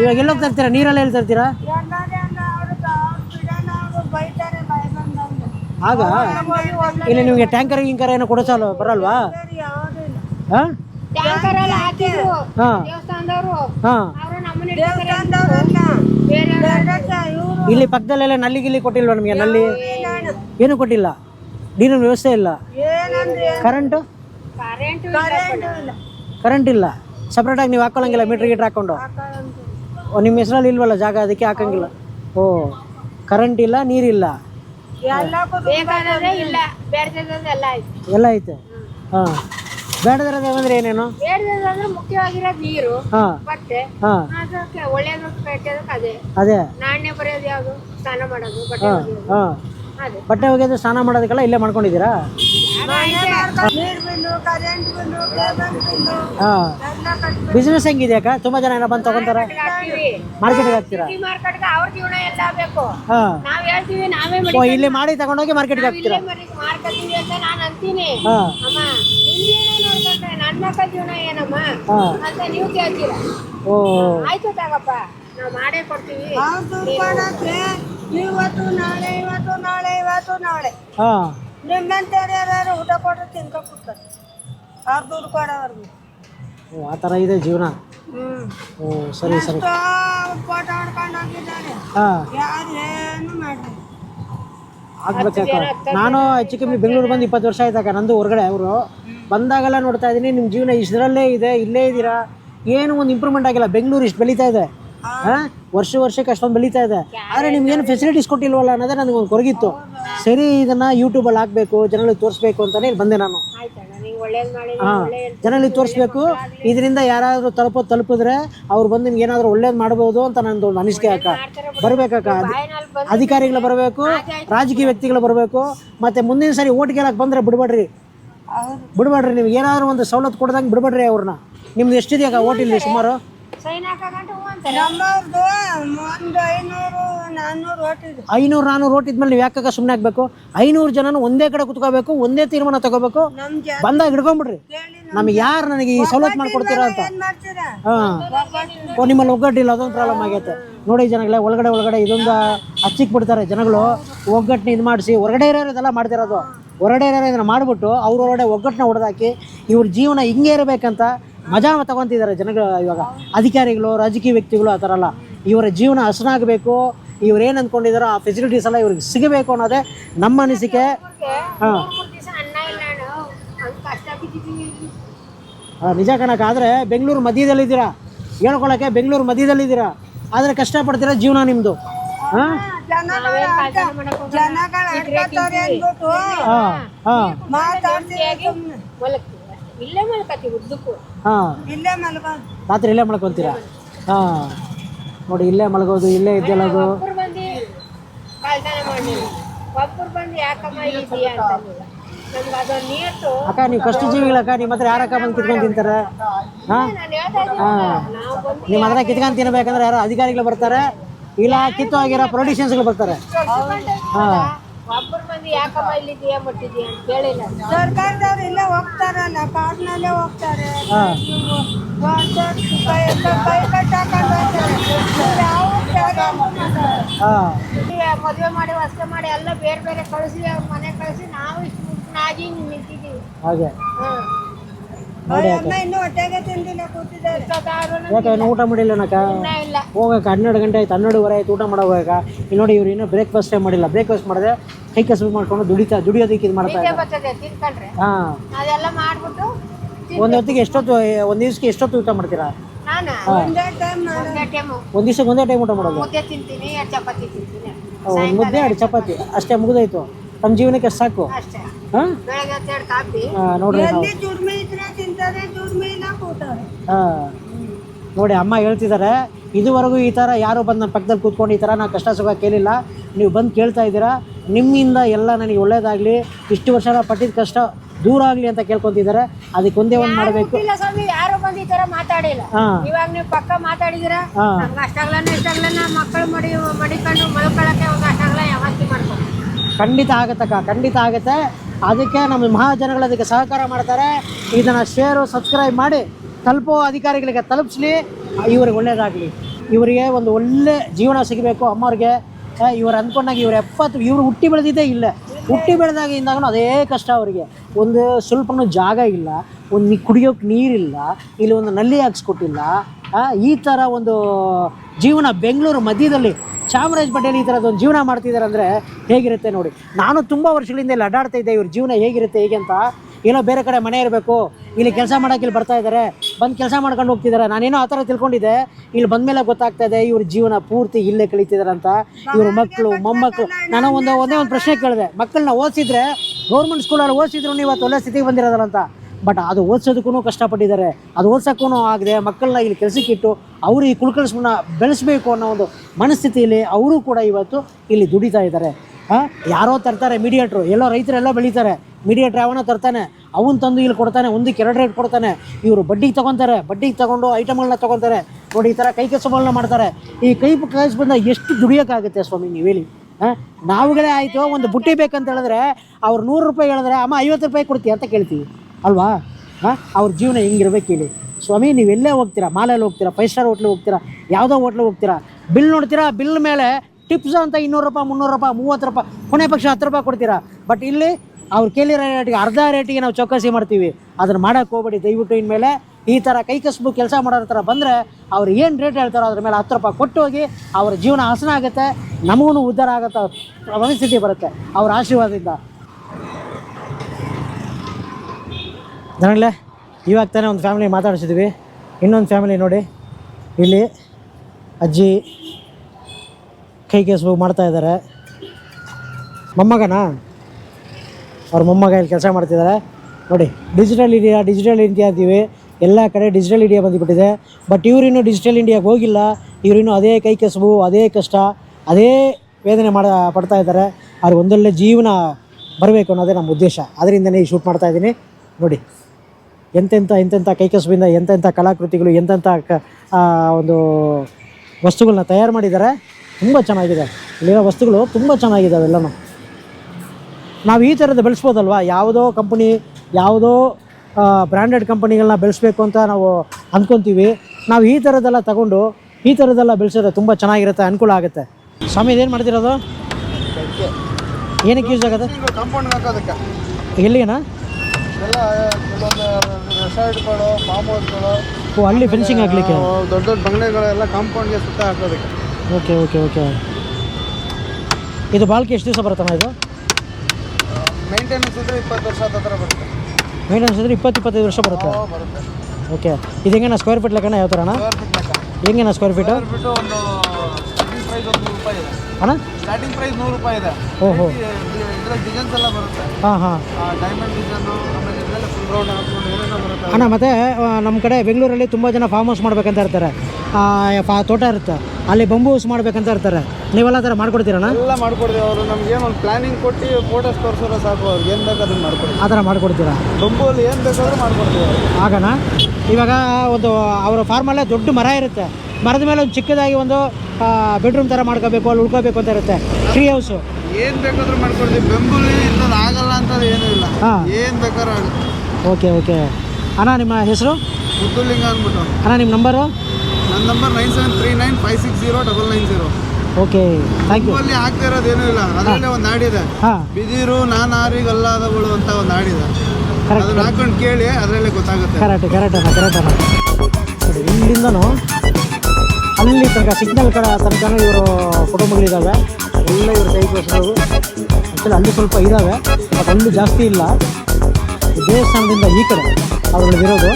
ಇವಾಗ ಎಲ್ಲೋ ತರ್ತೀರಾ ನೀರೆಲ್ಲ ಎಲ್ಲಿ ತರ್ತೀರಾ ಎಲ್ಲಾರೇ ಅಲ್ಲ ಅವ್ರು ಅವ್ರು ಬಿಡೋಣ ಅವ್ರು ಬೈತಾರೆ ಬಾಯ್ ಬಂದಂಗೆ ಆಗ ಇಲ್ಲಿ ನಿಮಗೆ ಟ್ಯಾಂಕರ್ ಗಿಂಕರ್ ಏನೋ ಕೊಡಿಸಲ್ಲ ಬರಲ್ವಾ? ಹಾ? ಇಲ್ಲಿ ಪಕ್ಕದಲ್ಲೆಲ್ಲ ನಲ್ಲಿ ಗಿಲ್ಲಿ ಕೊಟ್ಟಿಲ್ವಾ ನಮಗೆ ನಲ್ಲಿ? ಏನು ಕೊಟ್ಟಿಲ್ಲ? ನೀರಿನ ವ್ಯವಸ್ಥೆ ಇಲ್ಲ? ಏನಂದ್ರೆ? ಕರೆಂಟು ಕರೆಂಟ್ ಕರೆಂಟ್ ಇಲ್ಲ. ಸಪ್ರೇಟ್ ಆಗಿ ಸಪ್ರೇಟಾಗಿ ನೀವು ಹಾಕೊಳ್ಳಂಗಿಲ್ಲ ಮೀಟ್ರ್ ಗೀಟ್ರ್ ಹಾಕೊಂಡು. ಓ ನಿಮ್ಮ ಹೆಸರಲ್ಲಿ ಇಲ್ವಲ್ಲ ಜಾಗ ಅದಕ್ಕೆ ಹಾಕಂಗಿಲ್ಲ. ಓ ಕರೆಂಟ್ ಇಲ್ಲ ನೀರಿಲ್ಲ. ಬೇಕಾದ್ರೆ ಇಲ್ಲ. ಬೇಡದಂದ್ರೆ ಎಲ್ಲ ಆಯ್ತು. ಎಲ್ಲ ಐತೆ ಹಾಂ. ಬೇಡದಿರೋದು ಅಂದ್ರೆ ಏನೇನು? ಬೇಡದಂದ್ರೆ ಮುಖ್ಯವಾಗಿರೋದು ನೀರು ಹಾಂ. ಬಟ್ಟೆ. ಹಾಂ. ಅದಕ್ಕೆ ಒಳ್ಳೇದು ಕೆಟ್ಟದಕ್ಕೆ ಅದೇ. ಅದೇ. ನಾಣ್ಯ ಬರೆಯೋದು ಯಾವುದು? ಸ್ನಾನ ಮಾಡೋದು ಬಟ್ಟೆ ಹಾಂ ಹಾಂ. ಅದೇ ಬಟ್ಟೆ ಒಗೆದು ಸ್ನಾನ ಮಾಡೋದಕ್ಕೆಲ್ಲ ಇಲ್ಲೇ ಮಾಡ್ಕೊಂಡಿದ್ದೀರಾ? ಹಾಂ. ಬಿಸ್ನೆಸ್ ಹೆಂಗಿದೆ ಅಕ್ಕ? ತುಂಬಾ ಜನ ಏನೋ ಬಂದು ತಗೊಂತಾರೆ. ಮಾರ್ಕೆಟ್ಗೆ ಹಾಕ್ತೀರಾ? ಈ ಮಾರ್ಕೆಟ್ಗೆ ಅವ್ರ ಎಲ್ಲ ಬೇಕು. ಹಾಂ. ನಾವ್ ಹೇಳ್ತೀವಿ ನಾವೇ ಓ ಮಾಡಿ ಇಲ್ಲಿ ಮಾಡಿ ತಗೊಂಡೋಗಿ ಮಾರ್ಕೆಟ್ಗೆ ಹಾಕ್ತೀರಾ? ಮಾರ್ಕತ್ತೀವಿ ಅಂತ ನಾನು ಅಂತೀನಿ. ಹಾಂ. ಅಮ್ಮ ನಿಮ್ ಜೀವನ ನೋಡ್ಕೊಂಡ್ರೆ? ನನ್ ಏನಮ್ಮ? ಅಂತ ನೀವು ಕೇಳ್ತೀರಾ? ಓ. ಆಯ್ತು ತಗಪ್ಪ. ನಾವ್ ಮಾಡೇ ಕೊಡ್ತೀವಿ. ಇವತ್ತು ನಾಳೆ ಇವತ್ತು ನಾಳೆ ಇವತ್ತು ನಾಳೆ. ಹಾಂ. ನಿಮ್ಮಂತವ್ರು ಯಾರು ಊಟ ಕೊಟ್ಟರೆ ತಿನ್ಕೊ ಕೊಡ್ತಾರೆ ಅವ್ರು ದುಡ್ಡು ಕೊಡೋವ್ರಿಗೆ. ಓ ಆ ಥರ ಇದೆ ಜೀವನ? ಓ ಸರಿ ಸರಿ. ಪಾಠ ಹೊಡ್ಕೊಂಡು ಹೋಗಿದ್ದಾರೆ. ಹಾಂ. ಯಾರು ಏನು ಮಾಡಿ ನಾನು ಹೆಚ್ಚು ಕಮ್ಮಿ ಬೆಂಗಳೂರು ಬಂದು ಇಪ್ಪತ್ತು ವರ್ಷ ಆಯ್ತಾಕ ನಂದು ಹೊರಗಡೆ ಅವರು. ಬಂದಾಗೆಲ್ಲ ನೋಡ್ತಾ ಇದ್ದೀನಿ ನಿಮ್ಮ ಜೀವನ ಇಷ್ಟರಲ್ಲೇ ಇದೆ ಇಲ್ಲೇ ಇದ್ದೀರಾ? ಏನು ಒಂದು ಇಂಪ್ರೂವ್ಮೆಂಟ್ ಆಗಿಲ್ಲ ಬೆಂಗಳೂರು ಇಷ್ಟು ಬೆಳೀತಾ ಇದೆ. ವರ್ಷ ವರ್ಷಕ್ಕೆ ಅಷ್ಟೊಂದು ಬೆಳೀತಾ ಇದೆ. ಆದರೆ ನಿಮ್ಗೇನು ಫೆಸಿಲಿಟೀಸ್ ಕೊಟ್ಟಿಲ್ವಲ್ಲ ಅನ್ನೋದೇ ನನಗೆ ಒಂದು ಕೊರಗಿತ್ತು. ಸರಿ ಇದನ್ನು ಯೂಟ್ಯೂಬಲ್ಲಿ ಹಾಕಬೇಕು ಜನಗಳಿಗೆ ತೋರಿಸ್ಬೇಕು ಅಂತಲೇ ಇಲ್ಲಿ ಬಂದೆ ನಾನು. ಹಾ ಜನಗಳಿಗೆ ತೋರಿಸ್ಬೇಕು. ಇದರಿಂದ ಯಾರಾದರೂ ತಲುಪೋ ತಲುಪಿದ್ರೆ ಅವ್ರು ಬಂದು ನಿಮ್ಗೆ ಏನಾದರೂ ಒಳ್ಳೇದು ಮಾಡ್ಬೋದು ಅಂತ ನಂದು ಒಂದು ಅನಿಸಿಕೆ ಅಕ್ಕ. ಬರ್ಬೇಕಕ್ಕ. ಅಧಿಕಾರಿಗಳು ಬರಬೇಕು ರಾಜಕೀಯ ವ್ಯಕ್ತಿಗಳು ಬರಬೇಕು. ಮತ್ತೆ ಮುಂದಿನ ಸರಿ ಓಟ್ ಕೇಳಕ್ಕೆ ಬಂದ್ರೆ ಬಿಡಬೇಡ್ರಿ. ಬಿಡ್ಬೇಡ್ರಿ ಬಿಡಬೇಡ್ರಿ ಏನಾದ್ರೂ ಒಂದು ಸವಲತ್ತು ಕೊಡ್ದಂಗೆ ಬಿಡಬೇಡ್ರಿ ಅವ್ರನ್ನ. ನಿಮ್ದು ಎಷ್ಟಿದೆಯಾಗ ಓಟ್ ಇಲ್ಲಿ ಸುಮಾರು? ಸೈನ್ ಹಾಕಂಟ ಹೂ ಅಂತಾರೆ ನಮ್ಮವ್ರದ್ದು ಒಂದು ಐನೂರು ನಾನ್ನೂರು ಓಟಿದೆ ಐನೂರು ನಾನ್ನೂರು ಓಟ್ ಇದ್ಮೇಲೆ ನೀವು ಯಾಕಾಗ ಸುಮ್ಮನೆ ಆಗಬೇಕು? ಐನೂರು ಜನನು ಒಂದೇ ಕಡೆ ಕುತ್ಕೋಬೇಕು ಒಂದೇ ತೀರ್ಮಾನ ತಗೋಬೇಕು? ಬಂದಾಗ ಹಿಡ್ಕೊಂಬಿಡ್ರಿ. ಕೇಳಿ ನಮಗೆ. ಯಾರು ನನಗೆ ಈ ಸವಲತ್ತು ಮಾಡ್ಕೊಡ್ತೀರಾ ಅಂತ. ಏನ್ ಮಾಡ್ತೀರಾ? ಹಾಂ. ಓ ನಿಮ್ಮಲ್ಲಿ ಒಗ್ಗಟ್ಟಿಲ್ಲ ಅದೊಂದು ಪ್ರಾಬ್ಲಮ್ ಆಗೈತೆ. ನೋಡಿ ಜನಗಳೇ ಒಳಗಡೆ ಒಳಗಡೆ ಇದೊಂದು ಹಚ್ಚಿಕ್ ಬಿಡ್ತಾರೆ ಜನಗಳು. ಒಗ್ಗಟ್ಟನ್ನ ಇದು ಮಾಡಿಸಿ ಹೊರಗಡೆ ಇರೋರು ಇದೆಲ್ಲ ಮಾಡ್ತಿರೋದು. ಹೊರಗಡೆ ಇರೋರು ಇದನ್ನ ಮಾಡಿಬಿಟ್ಟು ಅವ್ರ ಹೊರಗಡೆ ಒಗ್ಗಟ್ಟನ್ನ ಹೊಡೆದಾಕಿ ಇವ್ರ ಜೀವನ ಹಿಂಗೆ ಇರಬೇಕಂತ ಮಜಾ ತಗೊಂತಿದ್ದಾರೆ ಜನಗಳು ಇವಾಗ. ಅಧಿಕಾರಿಗಳು ರಾಜಕೀಯ ವ್ಯಕ್ತಿಗಳು ಆ ಥರ ಅಲ್ಲ. ಇವರ ಜೀವನ ಹಸನಾಗಬೇಕು. ಇವ್ರು ಏನು ಅಂದ್ಕೊಂಡಿದ್ದಾರೋ ಆ ಫೆಸಿಲಿಟೀಸ್ ಎಲ್ಲ ಇವ್ರಿಗೆ ಸಿಗಬೇಕು ಅನ್ನೋದೇ ನಮ್ಮ ಅನಿಸಿಕೆ. ಹಾಂ. ನಿಜ ಕಣಕ್ಕಾದರೆ ಬೆಂಗಳೂರು ಮಧ್ಯದಲ್ಲಿದ್ದೀರಾ? ಹೇಳ್ಕೊಳಕ್ಕೆ ಬೆಂಗಳೂರು ಮಧ್ಯದಲ್ಲಿದ್ದೀರಾ? ಆದರೆ ಕಷ್ಟಪಡ್ತೀರಾ ಜೀವನ ನಿಮ್ಮದು ಹಾಂ? ಹಾಂ ಹಾಂ. ಇಲ್ಲೇ ಮಲ್ಕತ್ತೀವಿ ಉದ್ದಕ್ಕೂ ಹಾಂ. ಇಲ್ಲೇ ಮಲ್ಕೊಂಡು ರಾತ್ರಿ ಇಲ್ಲೇ ಮಲ್ಕೊತೀರಾ? ಹಾಂ. ನೋಡಿ ಇಲ್ಲೇ ಮಲಗೋದು ಇಲ್ಲೇ ಇದ್ದೆಲ್ಲೋದು. ಅದು ಬಂದು ಕಳ್ತನ ಮಾಡಲಿಲ್ಲ ಒಬ್ರು ಬಂದು ಯಾಕಮ್ಮ ಇದೆಯಾ ಅಂತಂದಿಲ್ಲ. ನಮ್ಗೆ ಅದೊಂದು ನೀರ್ತು. ಅಕ್ಕ ನೀವು ಕಷ್ಟ ಜೀವಿಗಳಕ್ಕ ನಿಮ್ಮ ಹತ್ರ ಯಾರಕ್ಕ ಬಂದು ಕಿತ್ಕೊಂಡು ತಿಂತಾರೆ? ಹಾಂ? ನಾನು ಹೇಳ್ತಾ ಇದ್ದೀನಿ ನಾವು ಬಂದು ನಿಮ್ಮ ಹತ್ರ ಕಿತ್ಕೊಂಡು ತಿನ್ಬೇಕಂದ್ರೆ ಯಾರೋ ಅಧಿಕಾರಿಗಳು ಬರ್ತಾರೆ. ಇಲ್ಲ ಕಿತ್ತು ಆಗಿರೋ ಪ್ರೊಡಿಷನ್ಸ್ಗಳು ಬರ್ತಾರೆ. ಹಾಂ. ಒಬ್ಬರು ಮಂದಿ ಯಾಕಮ್ಮ ಇಲ್ಲಿದೀಯಾ ಮುಟ್ಟಿದೀಯ ಅಂತ ಕೇಳಿಲ್ಲ. ಸರ್ಕಾರದವ್ರು ಇಲ್ಲೇ ಹೋಗ್ತಾರಲ್ಲ ಕಾರ್ನಲ್ಲೇ ಹೋಗ್ತಾರೆ. ಹಾಂ. ಹಾಂ. ಮದುವೆ ಮಾಡಿ ವಸ್ತು ಮಾಡಿ ಎಲ್ಲ ಬೇರೆ ಬೇರೆ ಕಳಿಸಿ ಅವ್ರ ಮನೆ ಕಳಿಸಿ ನಾವು ಇಷ್ಟು ಮುಟ್ನಾಗಿ ನಿಂತಿದ್ದೀವಿ. ಹಾಗೆ. ಹ್ಮ್ ನೋಡಿ ಊಟ ಇನ್ನ ಇಲ್ಲ ಹೋಗಕ್ಕೆ ಹನ್ನೆರಡು ಗಂಟೆ ಆಯ್ತು ಹನ್ನೆರಡುವರೆ ಆಯ್ತು ಊಟ ಮಾಡೋ ಹೋಗಕ್ಕ. ಇಲ್ಲಿ ನೋಡಿ ಇವ್ರು ಇನ್ನೂ ಬ್ರೇಕ್ಫಾಸ್ಟೇ ಮಾಡಿಲ್ಲ. ಬ್ರೇಕ್ಫಾಸ್ಟ್ ಮಾಡಿದೆ ಕೈ ಕಸಬು ಮಾಡ್ಕೊಂಡು ದುಡಿತಾ ದುಡಿಯೋದಕ್ಕೆ ಇದು ಮಾಡ್ತಾ ಇದ್ದಾರೆ. ಹಾಂ. ಅದೆಲ್ಲ ಮಾಡ್ಬಿಟ್ಟು ತಿನ್- ಒಂದು ಹೊತ್ತಿಗೆ ಎಷ್ಟೊತ್ತು ಒಂದು ದಿವ್ಸಕ್ಕೆ ಎಷ್ಟೊತ್ತು ಊಟ ಮಾಡ್ತೀರಾ? ನಾನು ಒಂದೇ ಟೈಮ್ ಒಂದೇ ಟೈಮು ಒಂದು ದಿವ್ಸಕ್ಕೆ ಒಂದೇ ಟೈಮ್ ಊಟ ಮಾಡೋದು? ಮುದ್ದೆ ಎರಡು ಚಪಾತಿ. ಅಷ್ಟೇ ಮುಗಿದೋಯ್ತು. ನಮ್ಮ ಜೀವನಕ್ಕೆ ಎಷ್ಟು ಸಾಕು. ಅಷ್ಟೇ. ಹಾಂ? ಬೆಳಗ್ಗೆ ಎರಡು ಕಾಫಿ. ನೋಡ್ರಿ ಎಲ್ಲಿ ದುಡ್ಮೆ ಇದ್ರೆ ತಿಂತಾರೆ ದುಡ್ಮೆ ಇಲ್ಲ ಕೂತಾರೆ ಹಾಂ. ನೋಡಿ ಅಮ್ಮ ಹೇಳ್ತಿದ್ದಾರೆ ಇದುವರೆಗೂ ಈ ಥರ ಯಾರು ಬಂದು ನನ್ನ ಪಕ್ಕದಲ್ಲಿ ಕೂತ್ಕೊಂಡು ಈ ಥರ ನಾನು ಕಷ್ಟ ಸುಖ ಕೇಳಿಲ್ಲ. ನೀವು ಬಂದು ಕೇಳ್ತಾ ಇದ್ದೀರಾ? ನಿಮ್ಮಿಂದ ಎಲ್ಲ ನನಗೆ ಒಳ್ಳೇದಾಗಲಿ. ಇಷ್ಟು ವರ್ಷ ಪಟ್ಟಿದ ಕಷ್ಟ ದೂರ ಆಗಲಿ ಅಂತ ಕೇಳ್ಕೊತಿದ್ದಾರೆ ಅದಕ್ಕೆ ಒಂದೇ ಒಂದು ಮಾಡಬೇಕು. ಇಲ್ಲ ಸ್ವಾಮಿ ಯಾರು ಬಂದು ಈ ತರ ಮಾತಾಡಿಲ್ಲ. ಇವಾಗ ನೀವು ಪಕ್ಕ ಮಾತಾಡಿದಿರ? ಅಷ್ಟಾಗಲ್ಲ ಅಷ್ಟಾಗ್ಲನ್ನ ಮಕ್ಕಳು ಮಡಿ ಮಡಿಕೊಂಡು ಮಲ್ಕೊಳ್ಳೋಕ್ಕೆ ಅಷ್ಟಾಗಲ್ಲ ಅಷ್ಟಾಗ್ಲ ಯಾವತ್ತಿ ಮಾಡ್ಕೊಂಡು ಖಂಡಿತ ಆಗತ್ತಕ್ಕ ಖಂಡಿತ ಆಗುತ್ತೆ. ಅದಕ್ಕೆ ನಮ್ಮ ಮಹಾಜನಗಳು ಅದಕ್ಕೆ ಸಹಕಾರ ಮಾಡ್ತಾರೆ. ಇದನ್ನು ಶೇರು ಸಬ್ಸ್ಕ್ರೈಬ್ ಮಾಡಿ ತಲುಪೋ ಅಧಿಕಾರಿಗಳಿಗೆ ತಲುಪಿಸ್ಲಿ. ಇವ್ರಿಗೆ ಒಳ್ಳೇದಾಗಲಿ. ಇವರಿಗೆ ಒಂದು ಒಳ್ಳೆ ಜೀವನ ಸಿಗಬೇಕು ಅಮ್ಮವ್ರಿಗೆ. ಇವ್ರು ಅಂದ್ಕೊಂಡಾಗ ಇವ್ರು ಎಪ್ಪತ್ತು, ಇವರು ಹುಟ್ಟಿ ಬೆಳೆದಿದ್ದೇ ಇಲ್ಲ. ಹುಟ್ಟಿ ಬೆಳೆದಾಗಿಂದಾಗೂ ಅದೇ ಕಷ್ಟ ಅವರಿಗೆ. ಒಂದು ಸ್ವಲ್ಪನೂ ಜಾಗ ಇಲ್ಲ. ಒಂದು ನೀ ಕುಡಿಯೋಕೆ ನೀರಿಲ್ಲ ಇಲ್ಲಿ ಒಂದು ನಲ್ಲಿ ಹಾಕ್ಸ್ಕೊಟ್ಟಿಲ್ಲ ಈ ಥರ ಒಂದು ಜೀವನ ಬೆಂಗಳೂರು ಮಧ್ಯದಲ್ಲಿ ಚಾಮರಾಜಪೇಟೆಯಲ್ಲಿ ಈ ಥರದ್ದು ಒಂದು ಜೀವನ ಮಾಡ್ತಿದ್ದಾರೆ ಅಂದರೆ ಹೇಗಿರುತ್ತೆ ನೋಡಿ. ನಾನು ತುಂಬ ವರ್ಷಗಳಿಂದ ಇಲ್ಲಿ ಅಡ್ಡಾಡ್ತಾ ಇದ್ದೆ ಇವ್ರ ಜೀವನ ಹೇಗಿರುತ್ತೆ ಹೇಗೆ ಅಂತ. ಏನೋ ಬೇರೆ ಕಡೆ ಮನೆ ಇರಬೇಕು ಇಲ್ಲಿ ಕೆಲಸ ಮಾಡೋಕೆ ಇಲ್ಲಿ ಬರ್ತಾ ಇದ್ದಾರೆ ಬಂದು ಕೆಲಸ ಮಾಡ್ಕೊಂಡು ಹೋಗ್ತಿದ್ದಾರೆ ನಾನೇನೋ ಆ ಥರ ತಿಳ್ಕೊಂಡಿದ್ದೆ ಇಲ್ಲಿ ಬಂದಮೇಲೆ ಗೊತ್ತಾಗ್ತಾ ಇದೆ ಇವ್ರ ಜೀವನ ಪೂರ್ತಿ ಇಲ್ಲೇ ಕಳೀತಿದ್ದಾರೆ ಅಂತ. ಇವ್ರ ಮಕ್ಕಳು ಮೊಮ್ಮಕ್ಕಳು ನಾನು ಒಂದು ಒಂದೇ ಒಂದು ಪ್ರಶ್ನೆ ಕೇಳಿದೆ ಮಕ್ಕಳನ್ನ ಓದಿಸಿದ್ರೆ ಗೌರ್ಮೆಂಟ್ ಸ್ಕೂಲಲ್ಲಿ ಓದಿಸಿದ್ರು ನೀವು ಇವತ್ತು ಒಳ್ಳೆ ಸ್ಥಿತಿಗೆ ಬಂದಿರೋದಲ್ಲ ಅಂತ. ಬಟ್ ಅದು ಓದ್ಸೋದಕ್ಕೂ ಕಷ್ಟಪಟ್ಟಿದ್ದಾರೆ. ಅದು ಓದ್ಸೋಕ್ಕೂ ಆಗದೆ. ಮಕ್ಕಳನ್ನ ಇಲ್ಲಿ ಕೆಲಸಕ್ಕಿಟ್ಟು ಅವರು ಈ ಕುಳ್ಕಳಿಸ್ಮನ್ನ ಬೆಳೆಸಬೇಕು ಅನ್ನೋ ಒಂದು ಮನಸ್ಥಿತಿಯಲ್ಲಿ ಅವರು ಕೂಡ ಇವತ್ತು ಇಲ್ಲಿ ದುಡಿತಾ ಇದ್ದಾರೆ. ಯಾರೋ ತರ್ತಾರೆ ಮೀಡಿಯೇಟ್ರು ಎಲ್ಲೋ ರೈತರೆಲ್ಲ ಬೆಳೀತಾರೆ. ಮೀಡಿಯೇಟ್ರ್ ಯಾವನೋ ತರ್ತಾನೆ. ಅವನು ತಂದು ಇಲ್ಲಿ ಕೊಡ್ತಾನೆ. ಒಂದಕ್ಕೆ ಎರಡು ರೇಟ್ ಕೊಡ್ತಾನೆ. ಇವರು ಬಡ್ಡಿಗೆ ತೊಗೊತಾರೆ. ಬಡ್ಡಿಗೆ ತೊಗೊಂಡು ಐಟಮ್ಗಳನ್ನ ತೊಗೊತಾರೆ. ನೋಡಿ, ಈ ಥರ ಕೈ ಕೆಲಸಗಳನ್ನ ಮಾಡ್ತಾರೆ. ಈ ಕೈ ಕೆಲಸ ಬಂದ ಎಷ್ಟು ದುಡಿಯೋಕ್ಕಾಗುತ್ತೆ ಸ್ವಾಮಿ, ನೀವು ಹೇಳಿ. ಹಾಂ ನಾವುಗಳೇ ಆಯಿತು. ಒಂದು ಬುಟ್ಟಿ ಬೇಕಂತ ಹೇಳಿದ್ರೆ ಅವ್ರು ನೂರು ರೂಪಾಯಿ ಹೇಳಿದ್ರೆ, ಅಮ್ಮ, ಐವತ್ತು ರೂಪಾಯಿ ಕೊಡ್ತೀಯ? ಅಂತ ಕೇಳ್ತೀವಿ. ಅಲ್ವಾ? ಹಾಂ? ಅವ್ರ ಜೀವನ ಹೆಂಗಿರ್ಬೇಕು ಹೇಳಿ ಸ್ವಾಮಿ, ನೀವು ಎಲ್ಲೇ ಹೋಗ್ತೀರಾ? ಮಾಲೆಯಲ್ಲಿ ಹೋಗ್ತೀರಾ? ಫೈವ್ ಸ್ಟಾರ್ ಹೋಟ್ಲಿಗೆ ಹೋಗ್ತೀರಾ? ಯಾವುದೋ ಹೋಟ್ಲಿಗೆ ಹೋಗ್ತೀರಾ? ಬಿಲ್ ನೋಡ್ತೀರಾ? ಬಿಲ್ ಮೇಲೆ ಟಿಪ್ಸ್ ಅಂತ ಇನ್ನೂರು ರೂಪಾಯಿ, ಮುನ್ನೂರು ರೂಪಾಯಿ, ಮೂವತ್ತು ರೂಪಾಯಿ, ಕೊನೆ ಪಕ್ಷ ಹತ್ತು ರೂಪಾಯಿ ಕೊಡ್ತೀರಾ? ಬಟ್ ಇಲ್ಲಿ ಅವ್ರು ಕೇಳಿರೋ ರೇಟಿಗೆ ಅರ್ಧ ರೇಟಿಗೆ ನಾವು ಚೌಕಾಸಿ ಮಾಡ್ತೀವಿ. ಅದನ್ನು ಮಾಡೋಕ್ಕೆ ಹೋಗ್ಬೇಡಿ. ದಯವಿಟ್ಟು ಇನ್ಮೇಲೆ ಈ ಥರ ಕೈ ಕಸಬು ಕೆಲಸ ಮಾಡೋರ ಥರ ಬಂದರೆ ಅವ್ರು ಏನು ರೇಟ್ ಹೇಳ್ತಾರೋ ಅದ್ರ ಮೇಲೆ ಹತ್ತು ರೂಪಾಯಿ ಕೊಟ್ಟು ಹೋಗಿ ಅವ್ರ ಜೀವನ ಹಸನ ಆಗುತ್ತೆ ನಮಗೂ ಉದ್ಧಾರ ಆಗುತ್ತೆ. ಪರಿಸ್ಥಿತಿ ಬರುತ್ತೆ. ಅವ್ರ ಆಶೀರ್ವಾದದಿಂದ. ಜನಗಳೇ ಇವಾಗ ತಾನೇ ಒಂದು ಫ್ಯಾಮಿಲಿ ಮಾತಾಡಿಸಿದ್ವಿ. ಇನ್ನೊಂದು ಫ್ಯಾಮಿಲಿ ನೋಡಿ. ಇಲ್ಲಿ ಅಜ್ಜಿ ಕೈ ಕೆಸಬು ಮಾಡ್ತಾ ಇದ್ದಾರೆ. ಮೊಮ್ಮಗನಾ? ಅವ್ರ ಮೊಮ್ಮಗ ಇಲ್ಲಿ ಕೆಲಸ ಮಾಡ್ತಿದ್ದಾರೆ. ನೋಡಿ ಡಿಜಿಟಲ್ ಇಂಡಿಯಾ ಡಿಜಿಟಲ್ ಇಂಡಿಯಾ ಅಂತೀವಿ. ಎಲ್ಲ ಕಡೆ ಡಿಜಿಟಲ್ ಇಂಡಿಯಾ ಬಂದುಬಿಟ್ಟಿದೆ. ಬಟ್ ಇವರಿನ್ನೂ ಡಿಜಿಟಲ್ ಇಂಡಿಯಾಗೆ ಹೋಗಿಲ್ಲ. ಇವರಿನ್ನೂ ಅದೇ ಕೈ ಕೆಸಬು ಅದೇ ಕಷ್ಟ, ಅದೇ ವೇದನೆ ಮಾಡ, ಪಡ್ತಾ ಇದ್ದಾರೆ. ಅವ್ರಿಗೆ ಒಂದೊಳ್ಳೆ ಜೀವನ ಬರಬೇಕು ಅನ್ನೋದೇ ನಮ್ಮ ಉದ್ದೇಶ. ಅದರಿಂದನೇ ಈ ಶೂಟ್ ಮಾಡ್ತಾ ಇದ್ದೀನಿ. ನೋಡಿ. ಎಂತೆಂಥ ಎಂತೆಂಥ ಕೈಕಸುಬಿಂದ ಎಂತೆಂಥ ಕಲಾಕೃತಿಗಳು ಎಂತೆಂಥ ಕ ಒಂದು ವಸ್ತುಗಳನ್ನ ತಯಾರು ಮಾಡಿದ್ದಾರೆ. ತುಂಬ ಚೆನ್ನಾಗಿದೆ. ಇಲ್ಲಿರೋ ವಸ್ತುಗಳು ತುಂಬ ಚೆನ್ನಾಗಿದೆ ಅವೆಲ್ಲನೂ. ನಾವು ಈ ಥರದ್ದು ಬೆಳೆಸ್ಬೋದಲ್ವಾ? ಯಾವುದೋ ಕಂಪನಿ ಯಾವುದೋ ಬ್ರ್ಯಾಂಡೆಡ್ ಕಂಪನಿಗಳನ್ನ ಬೆಳೆಸಬೇಕು ಅಂತ ನಾವು ಅಂದ್ಕೊತೀವಿ ನಾವು ಈ ಥರದ್ದೆಲ್ಲ ತಗೊಂಡು ಈ ಥರದ್ದೆಲ್ಲ ಬೆಳೆಸಿದ್ರೆ ತುಂಬ ಚೆನ್ನಾಗಿರುತ್ತೆ ಅನುಕೂಲ ಆಗುತ್ತೆ. ಸ್ವಾಮಿ ಇದೇನು ಮಾಡ್ತಿರೋದು? ಏನಕ್ಕೆ ಯೂಸ್ ಆಗುತ್ತೆ ಎಲ್ಲಿಗೆನಾ? ಎಲ್ಲ ಕೆಲವೊಂದು ರೆಸಾರ್ಟ್ಗಳು ಫಾರ್ಮ್ ಹೌಸ್ಗಳು ಓ ಹಳ್ಳಿ ಫೆನ್ಸಿಂಗ್ ಹಾಕ್ಲಿಕ್ಕೆ ದೊಡ್ಡ ದೊಡ್ಡ ಬಂಗಲೆಗಳೆಲ್ಲ ಕಾಂಪೌಂಡ್ಗೆ ಸುತ್ತ ಹಾಕೋದಕ್ಕೆ. Okay okay okay. ಇದು ಬಾಳ್ಕೆ ಎಷ್ಟು ದಿವಸ ಬರುತ್ತಣ್ಣ ಇದು? ಮೇಂಟೆನೆನ್ಸ್ ಅಂದರೆ ಇಪ್ಪತ್ತು ವರ್ಷ ಹತ್ರ ಬರುತ್ತೆ. ಮೇಂಟೆನೆನ್ಸ್ ಅಂದರೆ ಇಪ್ಪತ್ತು ಇಪ್ಪತ್ತೈದು ವರ್ಷ ಬರುತ್ತೆ? ಬರುತ್ತೆ. ಓಕೆ. ಇದು ಹೆಂಗೆ ಸ್ಕ್ವೇರ್ ಫೀಟ್ ಲೆಕ್ಕನ ಯಾವ ಥರ ಅಣ್ಣ ಸ್ಕ್ವೇರ್ ಫೀಟ್ ಲೆಕ್ಕ ಹೆಂಗೆ ಸ್ಕ್ವೇರ್ ಫೀಟು ಸ್ಕ್ವೇರ್ ಫೀಟು ಒಂದು ರೂಪಾಯಿ ಇದೆ. ಅಣ್ಣ? ಸ್ಟಾರ್ಟಿಂಗ್ ಪ್ರೈಸ್ ನೂರು ರೂಪಾಯಿ ಇದೆ. ಓಹೋ. ಇದ್ರಲ್ಲಿ ಡಿಸೈನ್ಸ್ ಎಲ್ಲ ಬರುತ್ತೆ. ಹಾಂ ಹಾಂ. ಡೈಮಂಡ್ ಡಿಸೈನು ಆಮೇಲೆ ಫುಲ್ ರೌಂಡ್ ಏನೇನೋ ಬರುತ್ತೆ. ಅಣ್ಣ ಮತ್ತು ನಮ್ಮ ಕಡೆ ಬೆಂಗಳೂರಲ್ಲಿ ತುಂಬ ಜನ ಫಾರ್ಮ್ ಹೌಸ್ ಮಾಡ್ಬೇಕಂತ ಇರ್ತಾರೆ. ತೋಟ ಇರುತ್ತೆ. ಅಲ್ಲಿ ಬಂಬು ಹೌಸ್ ಮಾಡ್ಬೇಕಂತ ಇರ್ತಾರೆ. ನೀವೆಲ್ಲ ಥರ ಮಾಡ್ಕೊಡ್ತೀರಣ್ಣ ಎಲ್ಲ ಮಾಡ್ಕೊಡ್ತೀವಿ ಅವರು. ನಮ್ಗೆ ಏನೊಂದು ಒಂದು ಪ್ಲಾನಿಂಗ್ ಕೊಟ್ಟು ಫೋಟೋಸ್ ತೋರಿಸೋರು ಸಾಕು ಅವ್ರಿಗೆ. ಏನು ಬೇಕು ಅದನ್ನು ಮಾಡ್ಕೊಡಿ. ಆ ಥರ ಮಾಡ್ಕೊಡ್ತೀರಾ? ಅಲ್ಲಿ ಏನು ಬೇಕಾದರೂ ಮಾಡ್ಕೊಡ್ತೀವಿ ಆಗಣ್ಣ ಆಗಣ ಇವಾಗ ಒಂದು ಅವರ ಫಾರ್ಮಲ್ಲೇ ದೊಡ್ಡ ಮರ ಇರುತ್ತೆ. ಮರದ ಮೇಲೆ ಒಂದು ಚಿಕ್ಕದಾಗಿ ಒಂದು ಬೆಡ್ರೂಮ್ ಥರ ಮಾಡ್ಕೋಬೇಕು ಅಲ್ಲಿ ಉಳ್ಕೋಬೇಕು ಅಂತ ಇರುತ್ತೆ. ಟ್ರೀ ಹೌಸು ಏನು ಬೇಕಾದ್ರೂ ಮಾಡ್ಕೊಡ್ತೀವಿ ಬೆಂಬಲಿ ಇಲ್ಲದ ಆಗಲ್ಲ ಅಂತ ಏನೂ ಇಲ್ಲ. ಹಾಂ. ಏನು ಬೇಕಾದ್ರೂ ಆಗುತ್ತೆ. ಓಕೆ ಓಕೆ ಅಣ್ಣ ನಿಮ್ಮ ಹೆಸರು? ಮುದ್ದುಲಿಂಗ ಅಂದ್ಬಿಟ್ಟು. ಅಣ್ಣ ನಿಮ್ಮ ನಂಬರು ನನ್ನ number nine seven three nine five six zero double nine zero okay thank you ಅಲ್ಲಿ ಆಗ್ತಾ ಇರೋದು ಏನೂ ಇಲ್ಲ. ಅದರಲ್ಲೇ ಒಂದು ಹಾಡಿದೆ ಹಾಂ. ಬಿದಿರು ನಾನಾರಿಗಲ್ಲಾದಗಳು ಅಂತ ಒಂದು ಹಾಡಿದೆ ಅದನ್ನ ಹಾಕೊಂಡು ಕೇಳಿ ಅದರಲ್ಲೇ ಗೊತ್ತಾಗುತ್ತೆ. ಕರೆಕ್ಟ್ ಕರೆಕ್ಟ್ ಅಣ್ಣ ಕರೆಕ್ಟ್ ಅಣ್ಣ. ಇಲ್ಲಿಂದನೂ ಅಲ್ಲಿ ತನಕ ಸಿಗ್ನಲ್ ಕಡೆ ತನಕ ಇವರು ಕುಟುಂಬಗಳಿದ್ದಾವೆ ಎಲ್ಲ ಇವರು ಕೈ ತೋರಿಸೋದು ಆ್ಯಕ್ಚುಲಿ ಅಲ್ಲಿ ಸ್ವಲ್ಪ ಇದ್ದಾವೆ ಬಟ್ ಅಲ್ಲಿ ಜಾಸ್ತಿ ಇಲ್ಲ. ದೇವಸ್ಥಾನದಿಂದ ಈ ಕಡೆ ಅವುಗಳಿರೋದು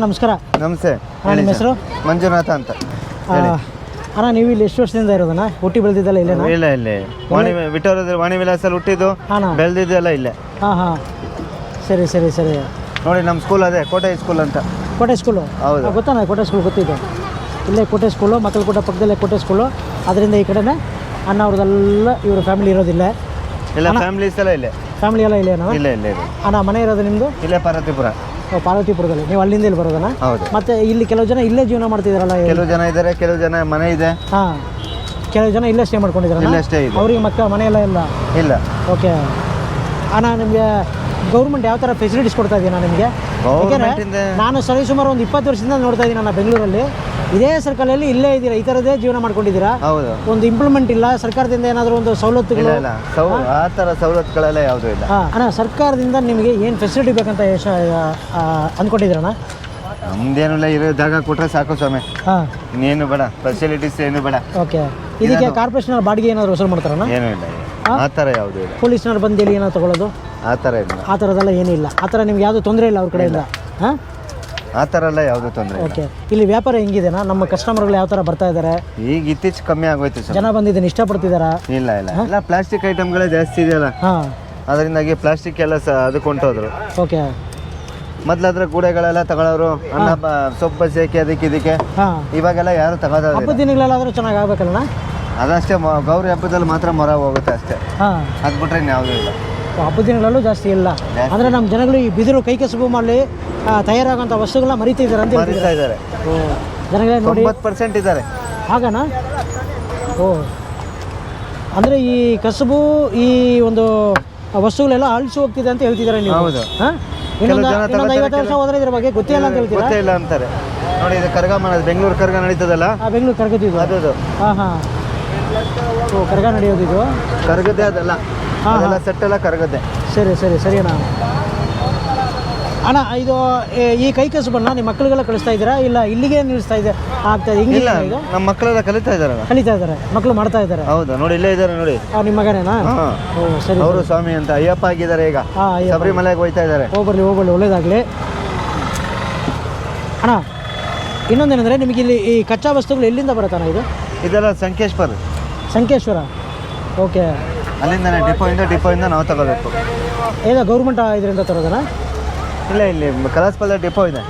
ಅಣ್ಣ ನಮಸ್ಕಾರ. ನಮಸ್ತೆ. ನಿಮ್ಮ ಹೆಸರು? ಮಂಜುನಾಥ ಅಂತ. ಅಣ್ಣ ನೀವು ಇಲ್ಲಿ ಎಷ್ಟು ವರ್ಷದಿಂದ ಇರೋದಣ್ಣ? ಹುಟ್ಟಿ ಬೆಳೆದಿದ್ದಲ್ಲ ಇಲ್ಲ ಇಲ್ಲ. ಇಲ್ಲಿ ವಾಣಿ ವಿಟೋರದಲ್ಲಿ ವಾಣಿ ವಿಲಾಸಲ್ಲಿ ಹುಟ್ಟಿದ್ದು. ಹಾಂ ಬೆಳೆದಿದ್ದೆಲ್ಲ ಇಲ್ಲೇ. ಹಾಂ ಹಾಂ. ಸರಿ ಸರಿ ಸರಿ. ನೋಡಿ ನಮ್ಮ ಸ್ಕೂಲ್ ಅದೇ ಕೋಟೆ ಸ್ಕೂಲ್ ಅಂತ. ಕೋಟೆ ಸ್ಕೂಲು ಹೌದು. ಗೊತ್ತಾ ನಾ ಕೋಟೆ ಸ್ಕೂಲ್ ಗೊತ್ತಿದೆ. ಇಲ್ಲೇ ಕೋಟೆ ಸ್ಕೂಲು ಮಕ್ಕಳ ಕೂಡ ಪಕ್ಕದಲ್ಲೇ ಕೋಟೆ ಸ್ಕೂಲು ಅದರಿಂದ ಈ ಕಡೆನೇ ಅಣ್ಣ ಅವ್ರದ್ದೆಲ್ಲ ಇವರು ಫ್ಯಾಮಿಲಿ ಇರೋದಿಲ್ಲ. ಎಲ್ಲ ಫ್ಯಾಮಿಲೀಸ್ ಎಲ್ಲ ಇಲ್ಲೇ. ಫ್ಯಾಮಿಲಿ ಎಲ್ಲ ಇಲ್ಲೇನಾ? ಇಲ್ಲ ಇಲ್ಲೇ ಇದೆ ಅಣ್ಣ ಮನೆ ಇರೋದು ನಿಮ್ಮದು ಇಲ್ಲೇ ಪಾರ್ವತಿಪುರ. ಪಾರ್ವತಿಪುರದಲ್ಲಿ. ನೀವು ಅಲ್ಲಿಂದ ಇಲ್ಲಿ ಬರೋದನ್ನ? ಹೌದು. ಮತ್ತೆ ಇಲ್ಲಿ ಕೆಲವು ಜನ ಇಲ್ಲೇ ಜೀವನ ಮಾಡ್ತಿದಾರಲ್ಲ ಕೆಲವು ಜನ ಇದ್ದಾರೆ ಕೆಲವು ಜನ ಮನೆ ಇದೆ. ಹಾ. ಕೆಲವು ಜನ ಇಲ್ಲೇ ಸ್ಟೇ ಮಾಡ್ಕೊಂಡಿದ್ದಾರೆ ಇಲ್ಲೇ ಅಷ್ಟೇ ಇದೆ. ಅವ್ರಿಗೆ ಮಕ್ಕಳ ಮನೆ ಎಲ್ಲ ಇಲ್ಲ? ಇಲ್ಲ. ಓಕೆ ಅಣ್ಣ ನಿಮಗೆ ಗೌರ್ಮೆಂಟ್ ಯಾವ ಥರ ಫೆಸಿಲಿಟೀಸ್ ಕೊಡ್ತಾ ಇದೆಯಾ ನಿಮಗೆ? ಇಂದ ನಾನು ಸರಿ ಸುಮಾರು ಒಂದು ಇಪ್ಪತ್ತು ವರ್ಷದಿಂದ ನೋಡ್ತಾ ಇದ್ದೀನಿ ನಾನು ಬೆಂಗಳೂರಲ್ಲಿ. ಇದೇ ಸರ್ಕಲಲ್ಲಿ ಇಲ್ಲೇ ಇದ್ದೀರಾ? ಈ ಥರದೇ ಜೀವನ ಮಾಡ್ಕೊಂಡಿದ್ದೀರಾ? ಹೌದು. ಒಂದು ಇಂಪ್ಲಿಮೆಂಟ್ ಇಲ್ಲ ಸರ್ಕಾರದಿಂದ ಏನಾದರೂ ಒಂದು ಸವಲತ್ತುಗಳು? ಇಲ್ಲ ಸೌ ಆ ಥರ ಸವಲತ್ತುಗಳೆಲ್ಲ ಯಾವುದೂ ಇಲ್ಲ. ಹಾಂ. ಅಣ್ಣ ಸರ್ಕಾರದಿಂದ ನಿಮಗೆ ಏನು ಫೆಸಿಲಿಟಿ ಬೇಕಂತ ಯಶ ಅಂದ್ಕೊಂಡಿದ್ದೀರಣ್ಣ ನಮ್ದೇನು ಇಲ್ಲ ಇರೋ ಜಾಗ ಕೊಟ್ರೆ ಸಾಕು ಸ್ವಾಮಿ. ಹಾಂ. ಇನ್ನೇನು ಬೇಡ ಫೆಸಿಲಿಟೀಸ್ ಏನು ಬೇಡ. ಓಕೆ. ಇದಕ್ಕೆ ಕಾರ್ಪೊರೇಷನ್ ಬಾಡಿಗೆ ಏನಾದರೂ ವಸೂಲು ಮಾಡ್ತಾರಣ್ಣ ಏನೂ ಇಲ್ಲ ಆ ಥರ ಯಾವುದೂ ಇಲ್ಲ. ಪೊಲೀಸ್ನವ್ರು ಬಂದು ಎಲ್ಲಿ ಏನಾದ್ರು ತಗೊಳ್ಳೋದು? ಆ ಥರ ಇಲ್ಲ. ಆ ಥರದೆಲ್ಲ ಏನೂ ಇಲ್ಲ. ಆ ಥರ ನಿಮ್ಗೆ ಯಾವುದೂ ತೊಂದರೆ ಇಲ್ಲ ಅವ್ರ ಕಡೆಯಿಂದ ಹಾಂ? ಆ ಥರ ಎಲ್ಲ ಯಾವುದೇ ತೊಂದರೆ ಇಲ್ಲ. ಓಕೆ ಇಲ್ಲಿ ವ್ಯಾಪಾರ ಹೆಂಗಿದೆನಾ? ನಮ್ಮ ಕಸ್ಟಮರ್ಗಳು ಯಾವ ಥರ ಬರ್ತಾ ಇದ್ದಾರೆ ಈಗ ಇತ್ತೀಚೆ ಕಮ್ಮಿ ಆಗೋಯ್ತು ಸರ್. ಜನ ಬಂದಿದ್ದೀನಿ ಇಷ್ಟಪಡ್ತಿದ್ದಾರಾ ಇಲ್ಲ ಇಲ್ಲ. ಎಲ್ಲ ಪ್ಲಾಸ್ಟಿಕ್ ಐಟಮ್ಗಳೇ ಜಾಸ್ತಿ ಇದೆಯಲ್ಲ. ಹಾಂ. ಅದರಿಂದಾಗಿ ಪ್ಲಾಸ್ಟಿಕ್ ಎಲ್ಲ ಸ ಅದಕ್ಕೆ ಹೊಂಟೋದ್ರು ಓಕೆ ಮೊದ್ಲಾದ್ರೆ ಗೂಡೆಗಳೆಲ್ಲ ತಗೊಳ್ಳೋರು ಅನ್ನ ಬ- ಸೊಪ್ಪು ಸೇಕೆ ಅದಕ್ಕೆ ಇದಕ್ಕೆ. ಹಾಂ. ಇವಾಗೆಲ್ಲ ಯಾರು ತಗೋದಿಲ್ಲ ದಿನಗಳೆಲ್ಲ ದಿನಗಳಲ್ಲಾದರೂ ಚೆನ್ನಾಗಿ ಆಗ್ಬೇಕಲ್ಲಣ್ಣ? ಅದಷ್ಟೇ ಮ- ಗೌರಿ ಹಬ್ಬದಲ್ಲಿ ಮಾತ್ರ ಮೊರ ಹೋಗುತ್ತೆ ಅಷ್ಟೇ. ಹಾಂ. ಅದು ಬಿಟ್ರೆ ಇನ್ಯಾವುದೂ ಇಲ್ಲ. ಹಬ್ಬದ ದಿನಗಳಲ್ಲೂ ಜಾಸ್ತಿ ಇಲ್ಲ. ಅಂದ್ರೆ ನಮ್ಮ ಜನಗಳು ಈ ಬಿದಿರು ಕೈ ಕಸುಬು ಮಾಡಿ ವಸ್ತುಗಳ ವಸ್ತುಗಳನ್ನ ಮರಿತಿದ್ದಾರೆ ಅಂತ ಮರಿತಾ ಇದ್ದಾರೆ. ಜನಗಳೇ ನೋಡಿ. ಪರ್ಸೆಂಟ್ ಇದ್ದಾರೆ. ಹಾಗನಾ? ಓ. ಅಂದರೆ ಈ ಕಸುಬು ಈ ಒಂದು ವಸ್ತುಗಳೆಲ್ಲ ಅಳಿಸಿ ಹೋಗ್ತಿದೆ ಅಂತ ಹೇಳ್ತಿದ್ದಾರೆ ನೀವು. ಹೌದು. ಇನ್ನೊಂದು ಐವತ್ತು ವರ್ಷ ಹೋದ್ರೆ ಇದ್ರ ಬಗ್ಗೆ ಗೊತ್ತಿಲ್ಲ ಅಂತ ಹೇಳ್ತೀರಾ? ಗೊತ್ತೇ ಇಲ್ಲ ಅಂತಾರೆ. ನೋಡಿ ಇದು ಕರ್ಗ ಮಾಡೋದು ಬೆಂಗಳೂರು ಕರ್ಗ ನಡೀತದಲ್ಲ? ಆ ಬೆಂಗಳೂರು ಕರ್ಗದಿದ್ದು ಅದು ಹಾಂ ಹಾಂ ಓ ಕರ್ಗ ನಡೆಯೋದು ಕರ್ಗದೇ ಅದಲ್ಲ. ಹಾ, ಅದೆಲ್ಲ ಸೆಟ್ ಎಲ್ಲ ಕರಗುತ್ತೆ. ಸರಿ ಸರಿ ಸರಿ ಅಣ್ಣ. ಅಣ್ಣ ಇದು ಏ, ಈ ಕೈ ಕಸುಬನ್ನ ನಿಮ್ಮ ಮಕ್ಕಳಿಗೆಲ್ಲ ಕಳಿಸ್ತಾ ಇದ್ದೀರಾ? ಇಲ್ಲ ಇಲ್ಲಿಗೆ ನಿಲ್ಲಿಸ್ತಾ ಇದೆ? ಆಗ್ತಾ ಇದೆ. ಇಲ್ಲ ಹಿಂಗೆ ಇದು? ನಮ್ಮ ಮಕ್ಕಳೆಲ್ಲ ಕಲಿತಾ ಇದಾರಲ್ಲ ಕಲಿತಾ ಇದ್ದಾರೆ. ಮಕ್ಕಳು ಮಾಡ್ತಾ ಇದ್ದಾರೆ. ಹೌದು ನೋಡಿ ಇಲ್ಲೇ ಇದ್ದಾರೆ ನೋಡಿ. ಆ, ನಿಮ್ಮ ಮಗನೇನಾ? ಹಾ. ಓ ಸರಿ ಅವರು ಸ್ವಾಮಿ ಅಂತ ಅಯ್ಯಪ್ಪ ಆಗಿದ್ದಾರೆ ಈಗ. ಹಾಂ ಶಬರಿಮಲೆಗೆ ಹೋಯ್ತಾ ಇದ್ದಾರೆ. ಹೋಗ್ಬರ್ಲಿ ಹೋಗ್ಬರ್ಲಿ ಒಳ್ಳೇದಾಗಲಿ. ಅಣ್ಣ ಇನ್ನೊಂದೇನೆಂದರೆ ನಿಮಗೆ ಇಲ್ಲಿ ಈ ಕಚ್ಚಾ ವಸ್ತುಗಳು ಎಲ್ಲಿಂದ ಬರುತ್ತಣ್ಣ ಇದು? ಇದೆಲ್ಲ ಸಂಕೇಶ್ವರ್. ಸಂಕೇಶ್ವರ. ಓಕೆ. ಅಲ್ಲಿಂದಾನೆ ಡಿಪೋಯಿಂದ ಡಿಪೋಯಿಂದ ನಾವು ತಗೋಬೇಕು. ಏನೋ ಗೌರ್ಮೆಂಟ್ ಇದರಿಂದ ತರೋದನ? ಇಲ್ಲ ಇಲ್ಲಿ ಕಲಾಸ್ಪಲ್ದ ಡಿಪೋ ಇದೆ.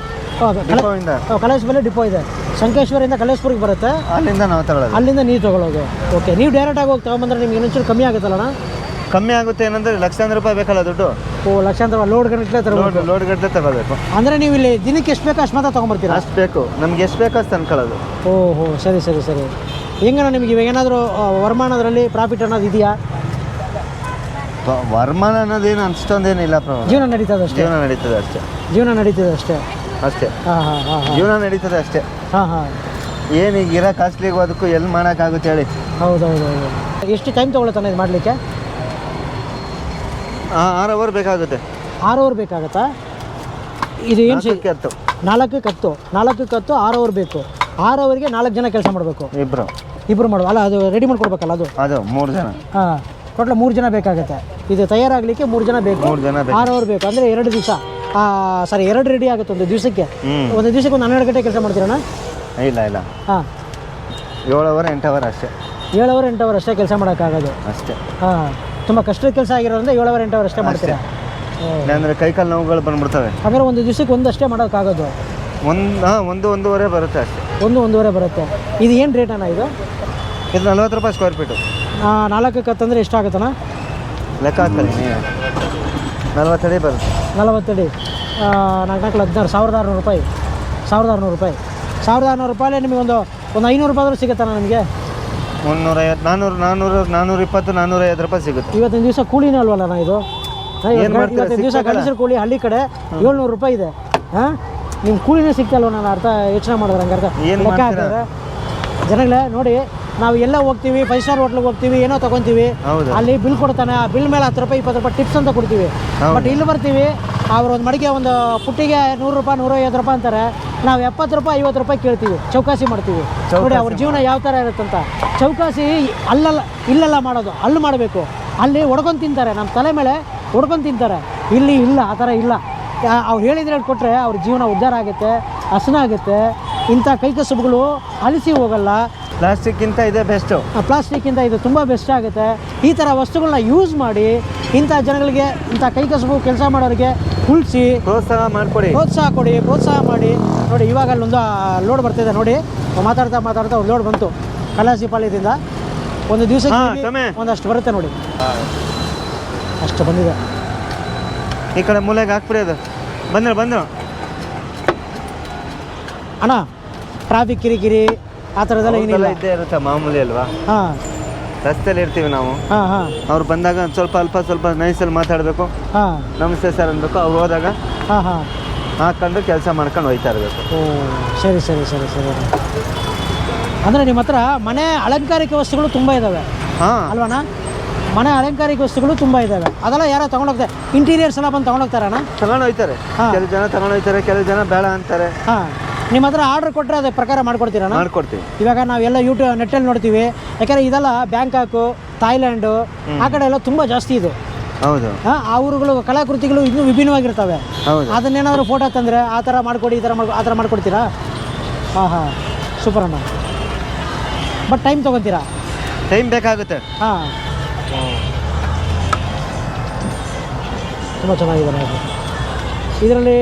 ಡಿಪೋಯಿಂದ ಕಲೇಶ್ವರ ಡಿಪೋ ಇದೆ. ಸಂಕೇಶ್ವರಿಂದ ಕಲೇಶ್ಪುರಿಗೆ ಬರುತ್ತೆ? ಅಲ್ಲಿಂದ ನಾವು ತಗೊಳ್ಳೋದು ಅಲ್ಲಿಂದ ನೀವು ತಗೊಳ್ಳೋದು. ಓಕೆ ನೀವು ಡೈರೆಕ್ಟ್ ಆಗಿ ಹೋಗಿ ತಗೊಂಬಂದ್ರೆ ನಿಮ್ಗೆ ಇನ್ನೊಂಚೂರು ಕಮ್ಮಿ ಆಗುತ್ತಲ್ಲಣ್ಣ? ಕಮ್ಮಿ ಆಗುತ್ತೆ ಏನಂದ್ರೆ ಲಕ್ಷಾಂತರ ರೂಪಾಯಿ ಬೇಕಲ್ಲ ದುಡ್ಡು? ಓ ಲಕ್ಷಾಂತರ ಲೋಡ್ ಗಂಟೆ ತರಬೇಕು. ಲೋಡ್ ಗಂಟಲೆ ತಗೋಬೇಕು. ಅಂದರೆ ನೀವು ಇಲ್ಲಿ ದಿನಕ್ಕೆ ಎಷ್ಟು ಬೇಕೋ ಅಷ್ಟು ಮಾತ್ರ ತೊಗೊಂಬರ್ತೀರಾ? ಅಷ್ಟು ಬೇಕು. ನಮ್ಗೆ ಎಷ್ಟು ಬೇಕು ಅಷ್ಟು ಅನ್ಕೊಳ್ಳೋದು ಓಹೋ ಸರಿ ಸರಿ ಸರಿ. ಹೆಂಗಣ್ಣ ನಿಮ್ಗೆ ಇವಾಗ ಏನಾದರೂ ವರಮಾನದಲ್ಲಿ ಪ್ರಾಫಿಟ್ ಅನ್ನೋದು ಇದೆಯಾ? ವರಮಾನ ಅನ್ನೋದೇನು ಅಷ್ಟೊಂದೇನಿಲ್ಲ ಪ್ರಭು. ಜೀವನ ನಡೀತದೆ ಅಷ್ಟೇ. ಜೀವನ ನಡೀತದೆ ಅಷ್ಟೇ. ಜೀವನ ನಡೀತದೆ ಅಷ್ಟೇ. ಅಷ್ಟೇ. ಹಾಂ ಹಾಂ ಜೀವನ ನಡೀತದೆ ಅಷ್ಟೇ. ಹಾಂ ಹಾಂ. ಏನು ಈಗ ಇರೋ ಕಾಸ್ಟ್ಲಿಗೆ ಅದಕ್ಕೂ ಎಲ್ಲಿ ಮಾಡೋಕ್ಕಾಗುತ್ತೆ ಹೇಳಿ. ಹೌದು ಹೌದು ಹೌದು ಎಷ್ಟು ಟೈಮ್ ತೊಗೊಳತ್ತಾನೆ ಇದು ಮಾಡಲಿಕ್ಕೆ? ಆರು ಅವರ್ ಬೇಕಾಗುತ್ತೆ. ಆರು ಅವರ್ ಬೇಕಾಗತ್ತಾ? ಇದು ಏನು ಸಿ ನಾಲ್ಕು ಹತ್ತು. ನಾಲ್ಕು ಕತ್ತು ಆರು ಅವರ್ ಬೇಕು. ಆರು ಅವರಿಗೆ ನಾಲ್ಕು ಜನ ಕೆಲಸ ಮಾಡಬೇಕು. ಇಬ್ರು. ಇಬ್ಬರು ಮಾಡುವ. ಅಲ್ಲ ಅದು ರೆಡಿ ಮಾಡ್ಕೊಡ್ಬೇಕಲ್ಲ ಅದು? ಅದು ಮೂರು ಜನ. ಹಾಂ. ಟೋಟಲ್ ಮೂರು ಜನ ಬೇಕಾಗುತ್ತೆ. ಇದು ತಯಾರಾಗಲಿಕ್ಕೆ ಮೂರು ಜನ ಬೇಕು. ಮೂರು ಜನ ಬೇಕು. ಆರು ಅವರ್ ಬೇಕು. ಅಂದರೆ ಎರಡು ದಿವಸ. ಸಾರಿ ಎರಡು ರೆಡಿ ಆಗುತ್ತೆ ಒಂದು ದಿವಸಕ್ಕೆ. ಹ್ಮ್. ಒಂದು ದಿವಸಕ್ಕೆ ಒಂದು ಹನ್ನೆರಡು ಗಂಟೆ ಕೆಲಸ ಮಾಡ್ತೀರಣ್ಣ? ಇಲ್ಲ ಇಲ್ಲ. ಹಾಂ. ಏಳು ಅವರ್ ಎಂಟು ಅವರ್ ಅಷ್ಟೇ. ಏಳು ಅವರ್ ಎಂಟು ಅವರ್ ಅಷ್ಟೇ ಕೆಲಸ ಮಾಡೋಕ್ಕಾಗೋದು. ಅಷ್ಟೇ. ಹಾಂ. ತುಂಬ ಕಷ್ಟದ ಕೆಲಸ ಆಗಿರೋದ್ರಿಂದ ಏಳು ಅವರ್ ಎಂಟು ಅವರ್ ಅಷ್ಟೇ. ಮಾಡ್ತೀರಾ ಇಲ್ಲಾಂದ್ರೆ ಕೈಕಾಲು ನೋವುಗಳು ಬಂದ್ಬಿಡ್ತವೆ. ಹಾಗಾದ್ರೆ ಒಂದು ದಿವಸಕ್ಕೆ ಒಂದಷ್ಟೇ ಮಾಡೋಕ್ಕಾಗೋದು. ಒಂದು ಹಾಂ ಒಂದು ಒಂದೂವರೆ ಬರುತ್ತೆ ಅಷ್ಟೇ. ಒಂದು ಒಂದೂವರೆ ಬರುತ್ತೆ. ಇದು ಏನು ರೇಟ್ ಅಣ್ಣ ಇದು? ಇದು ನಲ್ವತ್ತು ರೂಪಾಯಿ ಸ್ಕ್ವೇರ್ ಫೀಟು ನಾಲ್ಕಕ್ಕೆ ಹತ್ತಂದ್ರೆ ಎಷ್ಟಾಗುತ್ತಣ್ಣ ಲೆಕ್ಕ ಹಾಕಲಿ. ನೀವು ನಲ್ವತ್ತಡಿ ಬರುತ್ತೆ. ನಲವತ್ತಡಿ ನಾಲ್ಕು ನಾಲ್ಕು ಹದಿನಾರು ಸಾವಿರದ ಆರುನೂರು ರೂಪಾಯಿ. ಸಾವಿರದ ಆರುನೂರು ರೂಪಾಯಿ. ಸಾವಿರದ ಆರುನೂರು ರೂಪಾಯಿ ನಿಮಗೆ ಒಂದು ಒಂದು ಐನೂರು ರೂಪಾಯಿ ಆದರೂ ಸಿಗುತ್ತಣ್ಣ ನಿಮಗೆ? ಮುನ್ನೂರೈವತ್ತು ನಾನ್ನೂರು ನಾನ್ನೂರು ನಾನ್ನೂರ ಇಪ್ಪತ್ತು ನಾನ್ನೂರೈವತ್ತು ರೂಪಾಯಿ ಸಿಗುತ್ತೆ. ಇವತ್ತಿನ ದಿವಸ ಕೂಲಿನೇ ಅಲ್ವಲ್ಲ ಅಣ್ಣ ಇದು? ಇವತ್ತಿನ ದಿವಸ ಕಳಿಸಿರು ಕೂಲಿ ಹಳ್ಳಿ ಕಡೆ ಏಳ್ನೂರು ರೂಪಾಯಿ ಇದೆ. ಹಾಂ ನಿಮ್ಮ ಕೂಲಿನೇ ಸಿಗ್ತಲ್ವ ನಾನು ಅರ್ಥ ಯೋಚನೆ ಮಾಡಿದ್ರೆ ಹಂಗೆ ಅರ್ಥ. ಏನ್ ಲೆಕ್ಕ ಮಾಡ್ತೀರಾ? ಹಾಕಿದ್ರೆ. ಜನಗಳೇ ನೋಡಿ ನಾವು ಎಲ್ಲ ಹೋಗ್ತೀವಿ ಫೈವ್ ಸ್ಟಾರ್ ಹೋಟ್ಲಿಗೆ ಹೋಗ್ತೀವಿ ಏನೋ ತಗೊಂತೀವಿ. ಅಲ್ಲಿ ಬಿಲ್ ಕೊಡ್ತಾನೆ ಆ ಬಿಲ್ ಮೇಲೆ ಹತ್ತು ರೂಪಾಯಿ ಇಪ್ಪತ್ತು ರೂಪಾಯಿ ಟಿಪ್ಸ್ ಅಂತ ಕೊಡ್ತೀವಿ. ಬಟ್ ಇಲ್ಲಿ ಬರ್ತೀವಿ ಅವ್ರು ಒಂದು ಮಡಿಕೆ ಒಂದು ಪುಟ್ಟಿಗೆ ನೂರು ರೂಪಾಯಿ ನೂರೈವತ್ತು ರೂಪಾಯಿ ಅಂತಾರೆ. ನಾವು ಎಪ್ಪತ್ತು ರೂಪಾಯಿ ಐವತ್ತು ರೂಪಾಯಿ ಕೇಳ್ತೀವಿ ಚೌಕಾಸಿ ಮಾಡ್ತೀವಿ. ನೋಡಿ ಅವ್ರ ಜೀವನ ಯಾವ ಥರ ಇರುತ್ತಂತ ಚೌಕಾಸಿ ಅಲ್ಲಲ್ಲ ಇಲ್ಲೆಲ್ಲ ಮಾಡೋದು ಅಲ್ಲಿ ಮಾಡಬೇಕು. ಅಲ್ಲಿ ಒಡ್ಕೊಂಡು ತಿಂತಾರೆ ನಮ್ಮ ತಲೆ ಮೇಲೆ ಹೊಡ್ಕೊಂಡು ತಿಂತಾರೆ. ಇಲ್ಲಿ ಇಲ್ಲ ಆ ಥರ ಇಲ್ಲ. ಅವ್ರು ಹೇಳಿದ್ರೆ ಕೊಟ್ಟರೆ ಅವ್ರ ಜೀವನ ಉದ್ಧಾರ ಆಗುತ್ತೆ ಹಸನಾಗುತ್ತೆ ಇಂಥ ಕೈಕಸುಬುಗಳು ಅಲಿಸಿ ಹೋಗಲ್ಲ. ಪ್ಲಾಸ್ಟಿಕ್ಕಿಂತ ಇದೇ ಬೆಸ್ಟು. ಪ್ಲಾಸ್ಟಿಕ್ಕಿಂತ ಇದು ತುಂಬ ಬೆಸ್ಟ್ ಆಗುತ್ತೆ. ಈ ಥರ ವಸ್ತುಗಳನ್ನ ಯೂಸ್ ಮಾಡಿ ಇಂಥ ಜನಗಳಿಗೆ ಇಂಥ ಕೈಕಸಬು ಕೆಲಸ ಮಾಡೋರಿಗೆ ಉಳಿಸಿ ಪ್ರೋತ್ಸಾಹ ಮಾಡಿಕೊಡಿ. ಪ್ರೋತ್ಸಾಹ ಕೊಡಿ ಪ್ರೋತ್ಸಾಹ ಮಾಡಿ. ನೋಡಿ ಇವಾಗ ಅಲ್ಲೊಂದು ಲೋಡ್ ಬರ್ತಿದೆ ನೋಡಿ. ಮಾತಾಡ್ತಾ ಮಾತಾಡ್ತಾ ಒಂದು ಲೋಡ್ ಬಂತು. ಕಲಾಸಿ ಪಾಳ್ಯದಿಂದ. ಒಂದು ದಿವಸ. ಒಂದಷ್ಟು ಬರುತ್ತೆ ನೋಡಿ. ಅಷ್ಟು ಬಂದಿದೆ. ಈ ಕಡೆ ಮೂಲೆಗೆ ಹಾಕ್ಬಿಡಿ ಅದು. ಬಂದ್ರು ಬಂದ್ರು. ಅಣ್ಣ ಟ್ರಾಫಿಕ್ ಕಿರಿಕಿರಿ ಆ ಥರದೆಲ್ಲ ಏನಿಲ್ಲ. ಇದ್ದೇ ಇರುತ್ತೆ ಮಾಮೂಲಿ ಅಲ್ವಾ? ಹಾಂ. ರಸ್ತೆಯಲ್ಲಿ ಇರ್ತೀವಿ ನಾವು. ಹಾಂ ಹಾಂ. ಅವ್ರು ಬಂದಾಗ ಒಂದ್ ಸ್ವಲ್ಪ ಅಲ್ಪ ಸ್ವಲ್ಪ ನೈಸಲ್ಲಿ ಮಾತಾಡಬೇಕು. ಹಾಂ. ನಮಸ್ತೆ ಸರ್ ಅನ್ಬೇಕು ಅವ್ರು ಹೋದಾಗ ಹಾಂ ಹಾಂ. ಹಾಕೊಂಡು ಕೆಲಸ ಮಾಡ್ಕೊಂಡು ಹೋಯ್ತಾ ಇರಬೇಕು. ಓ ಸರಿ ಸರಿ ಸರಿ ಸರಿ. ಅಂದರೆ ನಿಮ್ಮ ಹತ್ರ ಮನೆ ಅಲಂಕಾರಿಕ ವಸ್ತುಗಳು ತುಂಬ ಇದ್ದಾವೆ ಹಾಂ. ಅಲ್ವಣ್ಣ ಮನೆ ಅಲಂಕಾರಿಕ ವಸ್ತುಗಳು ತುಂಬ ಇದ್ದಾವೆ ಅದೆಲ್ಲ ಯಾರೋ ತಗೊಂಡೋಗ್ತಾರೆ ಇಂಟೀರಿಯರ್ಸ್ ಎಲ್ಲ ಬಂದು ತೊಗೊಂಡೋಗ್ತಾರಣ್ಣ ತಗೊಂಡು ಹೋಯ್ತಾರೆ. ಹಾ. ಕೆಲವು ಜನ ತಗೊಂಡು ಹೋಯ್ತಾರೆ ಕೆಲವು ಜನ ಬೇಡ ಅಂತಾರೆ. ಹಾಂ. ನಿಮ್ಮ ಹತ್ರ ಆರ್ಡರ್ ಕೊಟ್ಟರೆ ಅದೇ ಪ್ರಕಾರ ಮಾಡ್ಕೊಡ್ತೀರಣ್ಣ? ಮಾಡ್ಕೊಡ್ತೀವಿ. ಇವಾಗ ನಾವೆಲ್ಲ ಯೂಟ್ಯೂಬ್ ನೆಟ್ಟಲ್ಲಿ ನೋಡ್ತೀವಿ. ಯಾಕಂದರೆ ಇದೆಲ್ಲ ಬ್ಯಾಂಕಾಕು ಥಾಯ್ಲ್ಯಾಂಡು ಆ ಕಡೆ ಎಲ್ಲ ತುಂಬ ಜಾಸ್ತಿ ಇದು. ಹೌದು. ಆ ಊರುಗಳು ಕಲಾಕೃತಿಗಳು ಇನ್ನೂ ವಿಭಿನ್ನವಾಗಿರ್ತವೆ. ಅದನ್ನೇನಾದರೂ ಫೋಟೋ ತಂದರೆ ಆ ಥರ ಮಾಡಿಕೊಡಿ ಈ ಥರ ಮಾಡಿ ಆ ಥರ ಮಾಡಿಕೊಡ್ತೀರಾ? ಹಾಂ ಹಾಂ. ಸೂಪರ್ ಅಣ್ಣ. But time ತೊಗೊತೀರಾ? ಟೈಮ್ ಬೇಕಾಗುತ್ತೆ. ಹಾಂ. ತುಂಬ ಚೆನ್ನಾಗಿದೆ ಇದರಲ್ಲಿ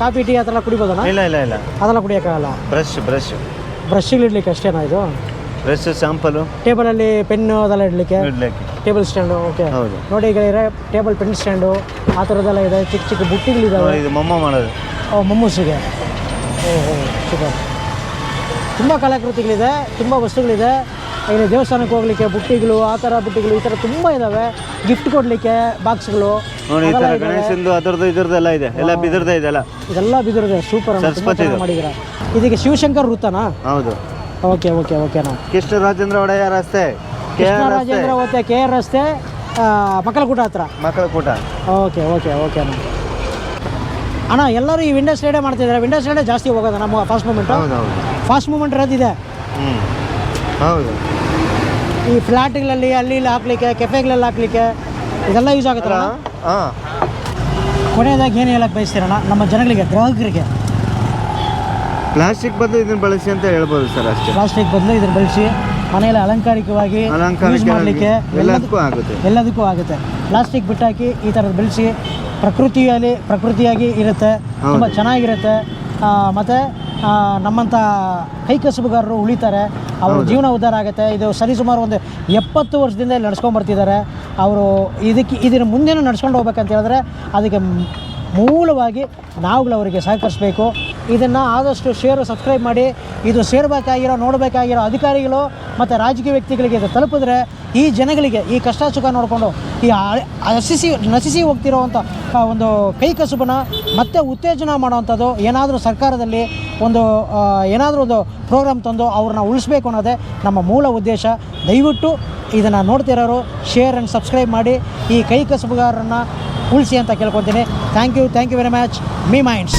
ಕಾಫಿ ಟೀ ಅದೆಲ್ಲ ಥರ ಎಲ್ಲ ಇಲ್ಲ ಇಲ್ಲ ಇಲ್ಲ. ಅದೆಲ್ಲ ಕುಡಿಯೋಕ್ಕಾಗಲ್ಲ? ಬ್ರಷ್ ಬ್ರಷ್ ಬ್ರಷ್ಗಳು ಇಡ್ಲಿಕ್ಕೆ ಅಷ್ಟೇನಾ ಇದು? ಬ್ರಷ್ ಶಾಂಪಲು ಟೇಬಲಲ್ಲಿ ಪೆನ್ನು ಅದೆಲ್ಲ ಇಡಲಿಕ್ಕೆ? ಇಡ್ಲಿಕ್ಕೆ. ಟೇಬಲ್ ಸ್ಟ್ಯಾಂಡು ಓಕೆ ಹೌದು. ನೋಡಿ ಈಗ ಇರೋ ಟೇಬಲ್ ಪೆನ್ ಸ್ಟ್ಯಾಂಡು ಆ ಥರದ್ದೆಲ್ಲ ಇದೆ. ಚಿಕ್ಕ ಚಿಕ್ಕ ಬುಟ್ಟಿಗಳಿದ್ದಾವೆ ಇದು ಮೊಮ್ಮ ಮಾಡೋದು. ಓ ಮೊಮ್ಮೂಸಿಗೆ. ಓಹೋ ಸೂಪರ್ ತುಂಬ ಕಲಾಕೃತಿಗಳಿದೆ ತುಂಬ ವಸ್ತುಗಳಿದೆ. ಇಲ್ಲಿ ದೇವಸ್ಥಾನಕ್ಕೆ ಹೋಗ್ಲಿಕ್ಕೆ ಬುಟ್ಟಿಗಳು ಆ ಥರ ಬುಟ್ಟಿಗಳು ಈ ಥರ ತುಂಬ ಇದ್ದಾವೆ ಗಿಫ್ಟ್ ಕೊಡಲಿಕ್ಕೆ ಬಾಕ್ಸ್ಗಳು ನೋಡಿ ಈ ಥರ ಗಣೇಶಂದು ಅದರದ್ದು ಇದರದ್ದೆಲ್ಲ ಇದೆ. ಎಲ್ಲ ಬಿದ್ರದ್ದೇ ಇದೆಲ್ಲ ಇದೆಲ್ಲ ಬಿದಿರದೆ ಸೂಪರ್ ಮಾಡಿದ್ರೆ ಸರಸ್ವತಿ. ಮಾಡಿದ್ದೀರಾ? ಇದಕ್ಕೆ ಶಿವಶಂಕರ್ ವೃತ್ತನಾ? ಹೌದು. ಓಕೆ ಓಕೆ ಓಕೆನಾ ಕೃಷ್ಣ ರಾಜೇಂದ್ರ ಒಡೆಯ ರಸ್ತೆ. K Rajendra okay K R ರಸ್ತೆ ಮಕ್ಕಳಕೂಟ ಹತ್ರ. ಮಕ್ಕಳಕೂಟ. ಓಕೆ ಓಕೆ ಓಕೆ ಅಣ್ಣ ಎಲ್ಲರೂ ಈ ವಿಂಡೋ ಸ್ಲೈಡೇ ಮಾಡ್ತಿದ್ದಾರೆ ವಿಂಡೋ ಸ್ಲೈಡೇ ಜಾಸ್ತಿ ಹೋಗೋದು ನಮ್ಮ ಫಾಸ್ಟ್ ಮೂಮೆಂಟು ಫಾಸ್ಟ್ ಮೂಮೆಂಟ್ ಇರೋದಿದೆ ಹ್ಞೂ ಹೌದು. ಈ ಫ್ಲಾಟ್ಗಳಲ್ಲಿ ಅಲ್ಲಿ ಇಲ್ಲಿ ಹಾಕ್ಲಿಕ್ಕೆ ಕೆಫೆಗಳಲ್ಲಿ ಹಾಕ್ಲಿಕ್ಕೆ ಇದೆಲ್ಲ ಯೂಸ್ ಆಗುತ್ತಲ್ಲ? ಹಾಂ ಕೊನೆಯದಾಗಿ ಏನು ಹೇಳಕ್ಕೆ ಬಯಸ್ತೀರಣ್ಣ? ನಮ್ಮ ಜನಗಳಿಗೆ ಗ್ರಾಹಕರಿಗೆ. ಪ್ಲಾಸ್ಟಿಕ್ ಬದಲು ಇದನ್ನ ಬಳಸಿ ಅಂತ ಹೇಳ್ಬೋದು ಸರ್ ಅಷ್ಟೇ. ಪ್ಲಾಸ್ಟಿಕ್ ಬದಲು ಇದನ್ನ ಬಳಸಿ ಮನೆಯಲ್ಲಿ ಅಲಂಕಾರಿಕವಾಗಿ ಯೂಸ್ ಮಾಡಲಿಕ್ಕೆ ಎಲ್ಲದಕ್ಕೂ ಆಗುತ್ತೆ. ಎಲ್ಲದಕ್ಕೂ ಆಗುತ್ತೆ. ಪ್ಲಾಸ್ಟಿಕ್ ಬಿಟ್ಟಾಕಿ ಈ ಥರದ್ದು ಬೆಳೆಸಿ ಪ್ರಕೃತಿಯಲ್ಲಿ ಪ್ರಕೃತಿಯಾಗಿ ಇರುತ್ತೆ. ತುಂಬ ಚೆನ್ನಾಗಿರುತ್ತೆ. ಮತ್ತು ನಮ್ಮಂಥ ಕೈ ಕಸುಬುಗಾರರು ಉಳಿತಾರೆ. ಅವ್ರ ಜೀವನ ಉದ್ಧಾರ ಆಗುತ್ತೆ. ಇದು ಸರಿಸುಮಾರು ಒಂದು ಎಪ್ಪತ್ತು ವರ್ಷದಿಂದ ಇಲ್ಲಿ ನಡ್ಸ್ಕೊಂಡು ಬರ್ತಿದ್ದಾರೆ. ಅವರು ಇದಕ್ಕೆ ಇದನ್ನು ಮುಂದೆನೂ ನಡ್ಸ್ಕೊಂಡು ಹೋಗ್ಬೇಕಂತ ಹೇಳಿದ್ರೆ ಅದಕ್ಕೆ ಮೂಲವಾಗಿ ನಾವುಗಳು ಅವರಿಗೆ ಸಹಕರಿಸಬೇಕು. ಇದನ್ನು ಆದಷ್ಟು ಶೇರು ಸಬ್ಸ್ಕ್ರೈಬ್ ಮಾಡಿ. ಇದು ಸೇರಬೇಕಾಗಿರೋ ನೋಡಬೇಕಾಗಿರೋ ಅಧಿಕಾರಿಗಳು ಮತ್ತು ರಾಜಕೀಯ ವ್ಯಕ್ತಿಗಳಿಗೆ ಇದು ತಲುಪಿದ್ರೆ ಈ ಜನಗಳಿಗೆ ಈ ಕಷ್ಟ ಸುಖ ನೋಡಿಕೊಂಡು ಈ ಹಸಿಸಿ ನಶಿಸಿ ಹೋಗ್ತಿರೋವಂಥ ಒಂದು ಕೈ ಕಸುಬನ್ನ ಮತ್ತೆ ಉತ್ತೇಜನ ಮಾಡೋವಂಥದ್ದು, ಏನಾದರೂ ಸರ್ಕಾರದಲ್ಲಿ ಒಂದು ಏನಾದರೂ ಒಂದು ಪ್ರೋಗ್ರಾಮ್ ತಂದು ಅವ್ರನ್ನ ಉಳಿಸ್ಬೇಕು ಅನ್ನೋದೇ ನಮ್ಮ ಮೂಲ ಉದ್ದೇಶ. ದಯವಿಟ್ಟು ಇದನ್ನು ನೋಡ್ತಿರೋರು ಶೇರ್ ಆ್ಯಂಡ್ ಸಬ್ಸ್ಕ್ರೈಬ್ ಮಾಡಿ, ಈ ಕೈ ಕಸುಬುಗಾರರನ್ನು ಉಳಿಸಿ ಅಂತ ಕೇಳ್ಕೊತೀನಿ. Thank you thank you very much me minds